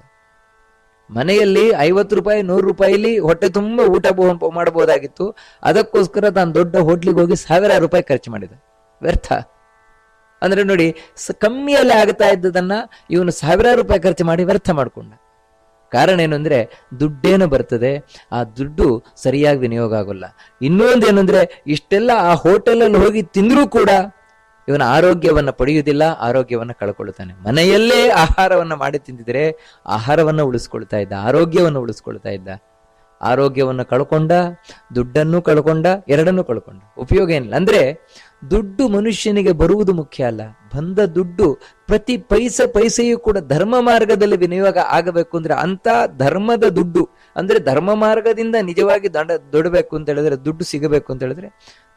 ಮನೆಯಲ್ಲಿ ಐವತ್ತು ರೂಪಾಯಿ, ನೂರು ರೂಪಾಯಿಲಿ ಹೊಟ್ಟೆ ತುಂಬ ಊಟ ಮಾಡಬಹುದಾಗಿತ್ತು. ಅದಕ್ಕೋಸ್ಕರ ತಾನು ದೊಡ್ಡ ಹೋಟ್ಲಿಗೆ ಹೋಗಿ ಸಾವಿರಾರು ರೂಪಾಯಿ ಖರ್ಚು ಮಾಡಿದ. ವ್ಯರ್ಥ. ಅಂದ್ರೆ ನೋಡಿ ಕಮ್ಮಿಯಲ್ಲಿ ಆಗ್ತಾ ಇದ್ದದನ್ನ ಇವನು ಸಾವಿರಾರು ರೂಪಾಯಿ ಖರ್ಚು ಮಾಡಿ ವ್ಯರ್ಥ ಮಾಡಿಕೊಂಡ. ಕಾರಣ ಏನು ಅಂದ್ರೆ, ದುಡ್ಡೇನು ಬರ್ತದೆ, ಆ ದುಡ್ಡು ಸರಿಯಾಗಿ ವಿನಿಯೋಗ ಆಗೋಲ್ಲ. ಇನ್ನೊಂದು ಏನಂದ್ರೆ ಇಷ್ಟೆಲ್ಲ ಆ ಹೋಟೆಲಲ್ಲಿ ಹೋಗಿ ತಿಂದ್ರೂ ಕೂಡ ಇವನ ಆರೋಗ್ಯವನ್ನ ಪಡೆಯುವುದಿಲ್ಲ, ಆರೋಗ್ಯವನ್ನ ಕಳ್ಕೊಳ್ತಾನೆ ಮನೆಯಲ್ಲೇ ಆಹಾರವನ್ನ ಮಾಡಿ ತಿಂದಿದ್ರೆ ಆಹಾರವನ್ನ ಉಳಿಸ್ಕೊಳ್ತಾ ಇದ್ದ, ಆರೋಗ್ಯವನ್ನ ಉಳಿಸ್ಕೊಳ್ತಾ ಇದ್ದ. ಆರೋಗ್ಯವನ್ನು ಕಳ್ಕೊಂಡ, ದುಡ್ಡನ್ನು ಕಳ್ಕೊಂಡ, ಎರಡನ್ನೂ ಕಳ್ಕೊಂಡ. ಉಪಯೋಗ ಏನಿಲ್ಲ. ಅಂದ್ರೆ ದುಡ್ಡು ಮನುಷ್ಯನಿಗೆ ಬರುವುದು ಮುಖ್ಯ ಅಲ್ಲ. ಬಂದ ದುಡ್ಡು ಪ್ರತಿ ಪೈಸ ಪೈಸೆಯೂ ಕೂಡ ಧರ್ಮ ಮಾರ್ಗದಲ್ಲಿ ವಿನಿಯೋಗ ಆಗಬೇಕು ಅಂದ್ರೆ ಅಂತ ಧರ್ಮದ ದುಡ್ಡು. ಅಂದ್ರೆ ಧರ್ಮ ಮಾರ್ಗದಿಂದ ನಿಜವಾಗಿ ದಂಡ ದುಡಬೇಕು ಅಂತ ಹೇಳಿದ್ರೆ ದುಡ್ಡು ಸಿಗಬೇಕು ಅಂತ ಹೇಳಿದ್ರೆ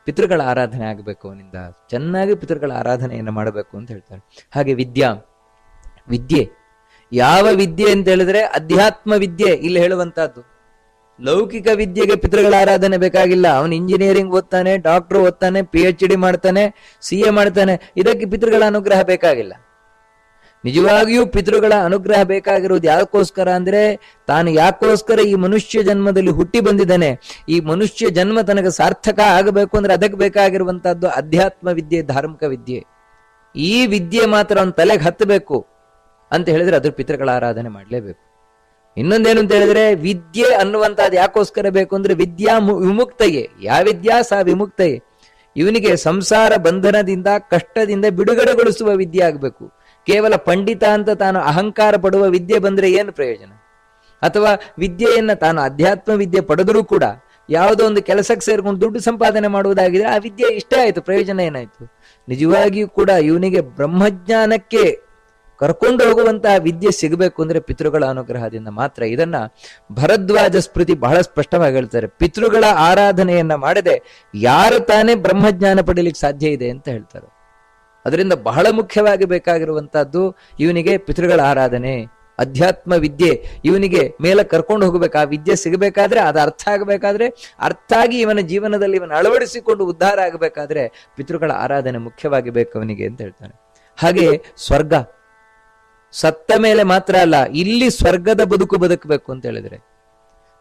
ಪಿತೃಗಳ ಆರಾಧನೆ ಆಗಬೇಕು ಅವನಿಂದ. ಚೆನ್ನಾಗಿ ಪಿತೃಗಳ ಆರಾಧನೆಯನ್ನು ಮಾಡಬೇಕು ಅಂತ ಹೇಳ್ತಾರೆ. ಹಾಗೆ ವಿದ್ಯಾ. ವಿದ್ಯೆ. ಯಾವ ವಿದ್ಯೆ ಅಂತ ಹೇಳಿದ್ರೆ ಅಧ್ಯಾತ್ಮ ವಿದ್ಯೆ ಇಲ್ಲಿ ಹೇಳುವಂತಹದ್ದು. ಲೌಕಿಕ ವಿದ್ಯೆಗೆ ಪಿತೃಗಳ ಆರಾಧನೆ ಬೇಕಾಗಿಲ್ಲ. ಅವನು ಇಂಜಿನಿಯರಿಂಗ್ ಓದ್ತಾನೆ ಡಾಕ್ಟರ್ ಓದ್ತಾನೆ ಪಿ ಎಚ್ ಡಿ ಮಾಡ್ತಾನೆ ಸಿ ಎ ಮಾಡ್ತಾನೆ. ಇದಕ್ಕೆ ಪಿತೃಗಳ ಅನುಗ್ರಹ ಬೇಕಾಗಿಲ್ಲ. ನಿಜವಾಗಿಯೂ ಪಿತೃಗಳ ಅನುಗ್ರಹ ಬೇಕಾಗಿರುವುದು ಯಾಕೋಸ್ಕರ ಅಂದ್ರೆ ತಾನು ಯಾಕೋಸ್ಕರ ಈ ಮನುಷ್ಯ ಜನ್ಮದಲ್ಲಿ ಹುಟ್ಟಿ ಬಂದಿದ್ದಾನೆ? ಈ ಮನುಷ್ಯ ಜನ್ಮ ತನಗೆ ಸಾರ್ಥಕ ಆಗಬೇಕು ಅಂದ್ರೆ ಅದಕ್ಕೆ ಬೇಕಾಗಿರುವಂತಹದ್ದು ಅಧ್ಯಾತ್ಮ ವಿದ್ಯೆ, ಧಾರ್ಮಿಕ ವಿದ್ಯೆ. ಈ ವಿದ್ಯೆ ಮಾತ್ರ ಅವನ ತಲೆಗೆ ಹತ್ತಬೇಕು ಅಂತ ಹೇಳಿದ್ರೆ ಅದ್ರ ಪಿತೃಗಳ ಆರಾಧನೆ ಮಾಡಲೇಬೇಕು. ಇನ್ನೊಂದೇನು ಅಂತ ಹೇಳಿದ್ರೆ ವಿದ್ಯೆ ಅನ್ನುವಂತಹದ್ದು ಯಾಕೋಸ್ಕರ ಬೇಕು ಅಂದ್ರೆ ವಿದ್ಯಾ ಮು- ವಿಮುಕ್ತಯೇ. ಯಾವ ವಿದ್ಯಾ ಸಾ ವಿಮುಕ್ತಯೇ. ಇವನಿಗೆ ಸಂಸಾರ ಬಂಧನದಿಂದ, ಕಷ್ಟದಿಂದ ಬಿಡುಗಡೆಗೊಳಿಸುವ ವಿದ್ಯೆ ಆಗಬೇಕು. ಕೇವಲ ಪಂಡಿತ ಅಂತ ತಾನು ಅಹಂಕಾರ ಪಡುವ ವಿದ್ಯೆ ಬಂದ್ರೆ ಏನು ಪ್ರಯೋಜನ? ಅಥವಾ ವಿದ್ಯೆಯನ್ನ ತಾನು ಅಧ್ಯಾತ್ಮ ವಿದ್ಯೆ ಪಡೆದರೂ ಕೂಡ ಯಾವುದೋ ಒಂದು ಕೆಲಸಕ್ಕೆ ಸೇರ್ಕೊಂಡು ದುಡ್ಡು ಸಂಪಾದನೆ ಮಾಡುವುದಾಗಿದ್ರೆ ಆ ವಿದ್ಯೆ ಇಷ್ಟೇ ಆಯ್ತು, ಪ್ರಯೋಜನ ಏನಾಯ್ತು? ನಿಜವಾಗಿಯೂ ಕೂಡ ಇವನಿಗೆ ಬ್ರಹ್ಮಜ್ಞಾನಕ್ಕೆ ಕರ್ಕೊಂಡು ಹೋಗುವಂತಹ ವಿದ್ಯೆ ಸಿಗಬೇಕು ಅಂದ್ರೆ ಪಿತೃಗಳ ಅನುಗ್ರಹದಿಂದ ಮಾತ್ರ. ಇದನ್ನ ಭರದ್ವಾಜ ಸ್ಮೃತಿ ಬಹಳ ಸ್ಪಷ್ಟವಾಗಿ ಹೇಳ್ತಾರೆ. ಪಿತೃಗಳ ಆರಾಧನೆಯನ್ನ ಮಾಡದೆ ಯಾರು ತಾನೇ ಬ್ರಹ್ಮಜ್ಞಾನ ಪಡೀಲಿಕ್ಕೆ ಸಾಧ್ಯ ಇದೆ ಅಂತ ಹೇಳ್ತಾರೆ. ಅದರಿಂದ ಬಹಳ ಮುಖ್ಯವಾಗಿ ಬೇಕಾಗಿರುವಂತಹದ್ದು ಇವನಿಗೆ ಪಿತೃಗಳ ಆರಾಧನೆ, ಅಧ್ಯಾತ್ಮ ವಿದ್ಯೆ, ಇವನಿಗೆ ಮೇಲೆ ಕರ್ಕೊಂಡು ಹೋಗಬೇಕು, ಆ ವಿದ್ಯೆ ಸಿಗಬೇಕಾದ್ರೆ ಅದು ಅರ್ಥ ಆಗಬೇಕಾದ್ರೆ, ಅರ್ಥ ಆಗಿ ಇವನ ಜೀವನದಲ್ಲಿ ಇವನ ಅಳವಡಿಸಿಕೊಂಡು ಉದ್ಧಾರ ಆಗಬೇಕಾದ್ರೆ ಪಿತೃಗಳ ಆರಾಧನೆ ಮುಖ್ಯವಾಗಿ ಬೇಕು ಅವನಿಗೆ ಅಂತ ಹೇಳ್ತಾನೆ. ಹಾಗೆ ಸ್ವರ್ಗ, ಸತ್ತ ಮೇಲೆ ಮಾತ್ರ ಅಲ್ಲ, ಇಲ್ಲಿ ಸ್ವರ್ಗದ ಬದುಕು ಬದುಕಬೇಕು ಅಂತ ಹೇಳಿದ್ರೆ,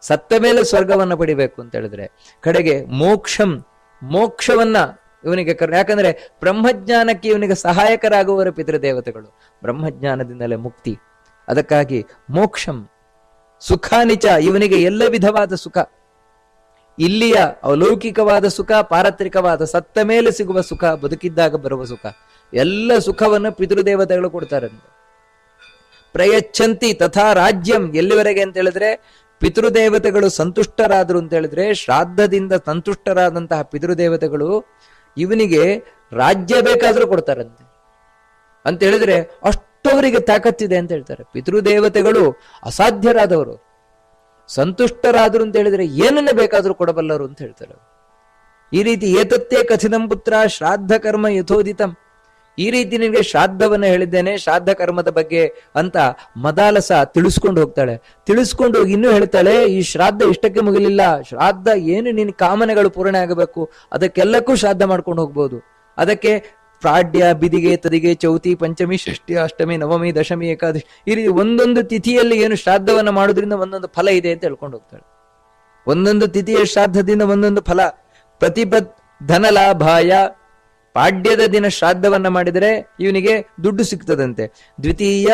ಸತ್ತ ಮೇಲೆ ಸ್ವರ್ಗವನ್ನ ಪಡಿಬೇಕು ಅಂತ ಹೇಳಿದ್ರೆ, ಕಡೆಗೆ ಮೋಕ್ಷಂ, ಮೋಕ್ಷವನ್ನ ಇವನಿಗೆ ಕರ್, ಯಾಕಂದ್ರೆ ಬ್ರಹ್ಮಜ್ಞಾನಕ್ಕೆ ಇವನಿಗೆ ಸಹಾಯಕರಾಗುವವರು ಪಿತೃದೇವತೆಗಳು. ಬ್ರಹ್ಮಜ್ಞಾನದಿಂದಲೇ ಮುಕ್ತಿ, ಅದಕ್ಕಾಗಿ ಮೋಕ್ಷಂ, ಸುಖಾನಿಚ, ಇವನಿಗೆ ಎಲ್ಲ ವಿಧವಾದ ಸುಖ. ಇಲ್ಲಿಯ ಅಲೌಕಿಕವಾದ ಸುಖ, ಪಾರತ್ರಿಕವಾದ ಸತ್ತ ಮೇಲೆ ಸಿಗುವ ಸುಖ, ಬದುಕಿದ್ದಾಗ ಬರುವ ಸುಖ, ಎಲ್ಲ ಸುಖವನ್ನು ಪಿತೃದೇವತೆಗಳು ಕೊಡ್ತಾರೆ ಪ್ರಯಚ್ಛಂತಿ ತಥಾ ರಾಜ್ಯಂ, ಎಲ್ಲಿವರೆಗೆ ಅಂತ ಹೇಳಿದ್ರೆ ಪಿತೃದೇವತೆಗಳು ಸಂತುಷ್ಟರಾದರು ಅಂತ ಹೇಳಿದ್ರೆ ಶ್ರಾದ್ದದಿಂದ ಸಂತುಷ್ಟರಾದಂತಹ ಪಿತೃದೇವತೆಗಳು ಇವನಿಗೆ ರಾಜ್ಯ ಬೇಕಾದ್ರೂ ಕೊಡ್ತಾರಂತೆ. ಅಂತ ಹೇಳಿದ್ರೆ ಅಷ್ಟವರಿಗೆ ತಾಕತ್ತಿದೆ ಅಂತ ಹೇಳ್ತಾರೆ. ಪಿತೃದೇವತೆಗಳು ಅಸಾಧ್ಯರಾದವರು. ಸಂತುಷ್ಟರಾದರು ಅಂತ ಹೇಳಿದ್ರೆ ಏನನ್ನ ಬೇಕಾದ್ರೂ ಕೊಡಬಲ್ಲರು ಅಂತ ಹೇಳ್ತಾರೆ ಈ ರೀತಿ ಏತತ್ತೇ ಕಥಿತಂ ಪುತ್ರ ಶ್ರಾದ್ದ ಕರ್ಮ ಯಥೋದಿತಂ. ಈ ರೀತಿ ನಿನಗೆ ಶ್ರಾದ್ದವನ್ನ ಹೇಳಿದ್ದೇನೆ ಶ್ರಾದ್ದ ಕರ್ಮದ ಬಗ್ಗೆ ಅಂತ ಮದಾಲಸ ತಿಳಿಸ್ಕೊಂಡು ಹೋಗ್ತಾಳೆ. ತಿಳಿಸ್ಕೊಂಡು ಹೋಗಿ ಇನ್ನೂ ಹೇಳ್ತಾಳೆ, ಈ ಶ್ರಾದ್ದ ಇಷ್ಟಕ್ಕೆ ಮುಗಿಲಿಲ್ಲ ಶ್ರಾದ್ದ ಏನು ನಿನ್ನ ಕಾಮನೆಗಳು ಪೂರ್ಣ ಆಗಬೇಕು, ಅದಕ್ಕೆಲ್ಲಕ್ಕೂ ಶ್ರಾದ್ದ ಮಾಡ್ಕೊಂಡು ಹೋಗ್ಬೋದು. ಅದಕ್ಕೆ ಪ್ರಾಡ್ಯ, ಬಿದಿಗೆ, ತದಿಗೆ, ಚೌತಿ, ಪಂಚಮಿ, ಷಷ್ಠಿ, ಅಷ್ಟಮಿ, ನವಮಿ, ದಶಮಿ, ಏಕಾದಶಿ, ಈ ರೀತಿ ಒಂದೊಂದು ತಿಥಿಯಲ್ಲಿ ಏನು ಶ್ರಾದ್ದವನ್ನ ಮಾಡೋದ್ರಿಂದ ಒಂದೊಂದು ಫಲ ಇದೆ ಅಂತ ಹೇಳ್ಕೊಂಡು ಹೋಗ್ತಾಳೆ. ಒಂದೊಂದು ತಿಥಿಯ ಶ್ರಾದ್ದದಿಂದ ಒಂದೊಂದು ಫಲ. ಪ್ರತಿಪತ್ ಧನ ಲಾಭಾಯ ಪಾಡ್ಯದ ದಿನ ಶ್ರಾದ್ದವನ್ನ ಮಾಡಿದರೆ ಇವನಿಗೆ ದುಡ್ಡು ಸಿಗ್ತದಂತೆ. ದ್ವಿತೀಯ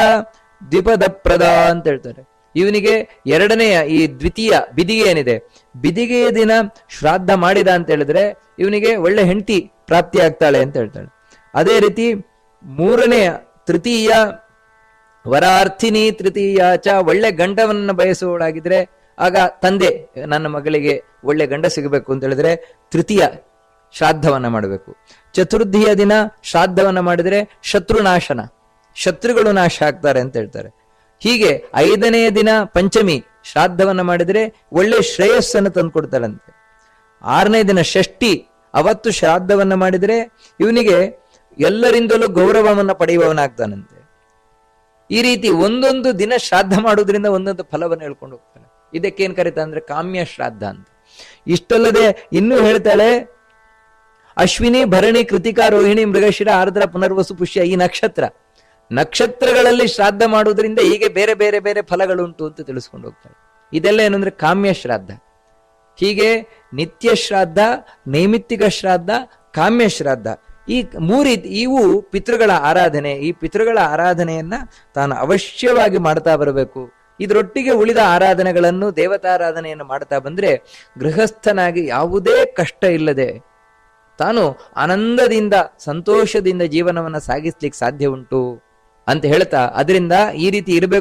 ದ್ವಿಪದ ಪ್ರದ ಅಂತ ಹೇಳ್ತಾರೆ. ಇವನಿಗೆ ಎರಡನೆಯ ಈ ದ್ವಿತೀಯ ಬಿದಿಗೆ ಏನಿದೆ? ಬಿದಿಗೆಯ ದಿನ ಶ್ರಾದ್ದ ಮಾಡಿದ ಅಂತ ಹೇಳಿದ್ರೆ ಇವನಿಗೆ ಒಳ್ಳೆ ಹೆಂಡತಿ ಪ್ರಾಪ್ತಿ ಆಗ್ತಾಳೆ ಅಂತ ಹೇಳ್ತಾಳೆ. ಅದೇ ರೀತಿ ಮೂರನೆಯ ತೃತೀಯ ವರಾರ್ಥಿನಿ ತೃತೀಯ ಚ ಒಳ್ಳೆ ಗಂಡವನ್ನ ಬಯಸುವಳಾಗಿದ್ರೆ ಆಗ ತಂದೆ ನನ್ನ ಮಗಳಿಗೆ ಒಳ್ಳೆ ಗಂಡ ಸಿಗಬೇಕು ಅಂತ ಹೇಳಿದ್ರೆ ತೃತೀಯ ಶ್ರಾದ್ದವನ್ನ ಮಾಡಬೇಕು. ಚತುರ್ಥಿಯ ದಿನ ಶ್ರಾದ್ದವನ್ನ ಮಾಡಿದ್ರೆ ಶತ್ರುನಾಶನ, ಶತ್ರುಗಳು ನಾಶ ಆಗ್ತಾರೆ ಅಂತ ಹೇಳ್ತಾರೆ. ಹೀಗೆ ಐದನೆಯ ದಿನ ಪಂಚಮಿ ಶ್ರಾದ್ದವನ್ನ ಮಾಡಿದರೆ ಒಳ್ಳೆ ಶ್ರೇಯಸ್ಸನ್ನು ತಂದುಕೊಡ್ತಾಳಂತೆ ಆರನೇ ದಿನ ಷಷ್ಠಿ, ಅವತ್ತು ಶ್ರಾದ್ದವನ್ನ ಮಾಡಿದರೆ ಇವನಿಗೆ ಎಲ್ಲರಿಂದಲೂ ಗೌರವವನ್ನ ಪಡೆಯುವವನಾಗ್ತಾನಂತೆ. ಈ ರೀತಿ ಒಂದೊಂದು ದಿನ ಶ್ರಾದ್ದ ಮಾಡೋದ್ರಿಂದ ಒಂದೊಂದು ಫಲವನ್ನು ಹೇಳ್ಕೊಂಡು ಹೋಗ್ತಾನೆ. ಇದಕ್ಕೇನ್ ಕರೀತಾ ಅಂದ್ರೆ ಕಾಮ್ಯ ಶ್ರಾದ್ದ ಅಂತ. ಇಷ್ಟಲ್ಲದೆ ಇನ್ನೂ ಹೇಳ್ತಾಳೆ ಅಶ್ವಿನಿ, ಭರಣಿ, ಕೃತಿಕಾ, ರೋಹಿಣಿ, ಮೃಗಶಿರ, ಆರ್ದ್ರ, ಪುನರ್ವಸು, ಪುಷ್ಯ ಈ ನಕ್ಷತ್ರ. ನಕ್ಷತ್ರಗಳಲ್ಲಿ ಶ್ರಾದ್ದ ಮಾಡುವುದರಿಂದ ಹೀಗೆ ಬೇರೆ ಬೇರೆ ಬೇರೆ ಫಲಗಳುಂಟು ಅಂತ ತಿಳಿಸ್ಕೊಂಡು ಹೋಗ್ತಾರೆ. ಇದೆಲ್ಲ ಏನಂದ್ರೆ ಕಾಮ್ಯ ಶ್ರಾದ್ದ. ಹೀಗೆ ನಿತ್ಯ ಶ್ರಾದ್ದ, ನೈಮಿತ್ತಿಕ ಶ್ರಾದ್ದ, ಕಾಮ್ಯ ಶ್ರಾದ್ದ. ಈ ಮೂರಿ ಇವು ಪಿತೃಗಳ ಆರಾಧನೆ. ಈ ಪಿತೃಗಳ ಆರಾಧನೆಯನ್ನ ತಾನು ಅವಶ್ಯವಾಗಿ ಮಾಡ್ತಾ ಬರಬೇಕು. ಇದರೊಟ್ಟಿಗೆ ಉಳಿದ ಆರಾಧನೆಗಳನ್ನು ದೇವತಾರಾಧನೆಯನ್ನು ಮಾಡ್ತಾ ಬಂದ್ರೆ ಗೃಹಸ್ಥನಾಗಿ ಯಾವುದೇ ಕಷ್ಟ ಇಲ್ಲದೆ ತಾನು ಆನಂದದಿಂದ ಸಂತೋಷದಿಂದ ಜೀವನವನ್ನ ಸಾಗಿಸ್ಲಿಕ್ಕೆ ಸಾಧ್ಯ ಉಂಟು ಅಂತ ಹೇಳ್ತಾ ಅದರಿಂದ ಈ ರೀತಿ ಇರಬೇಕು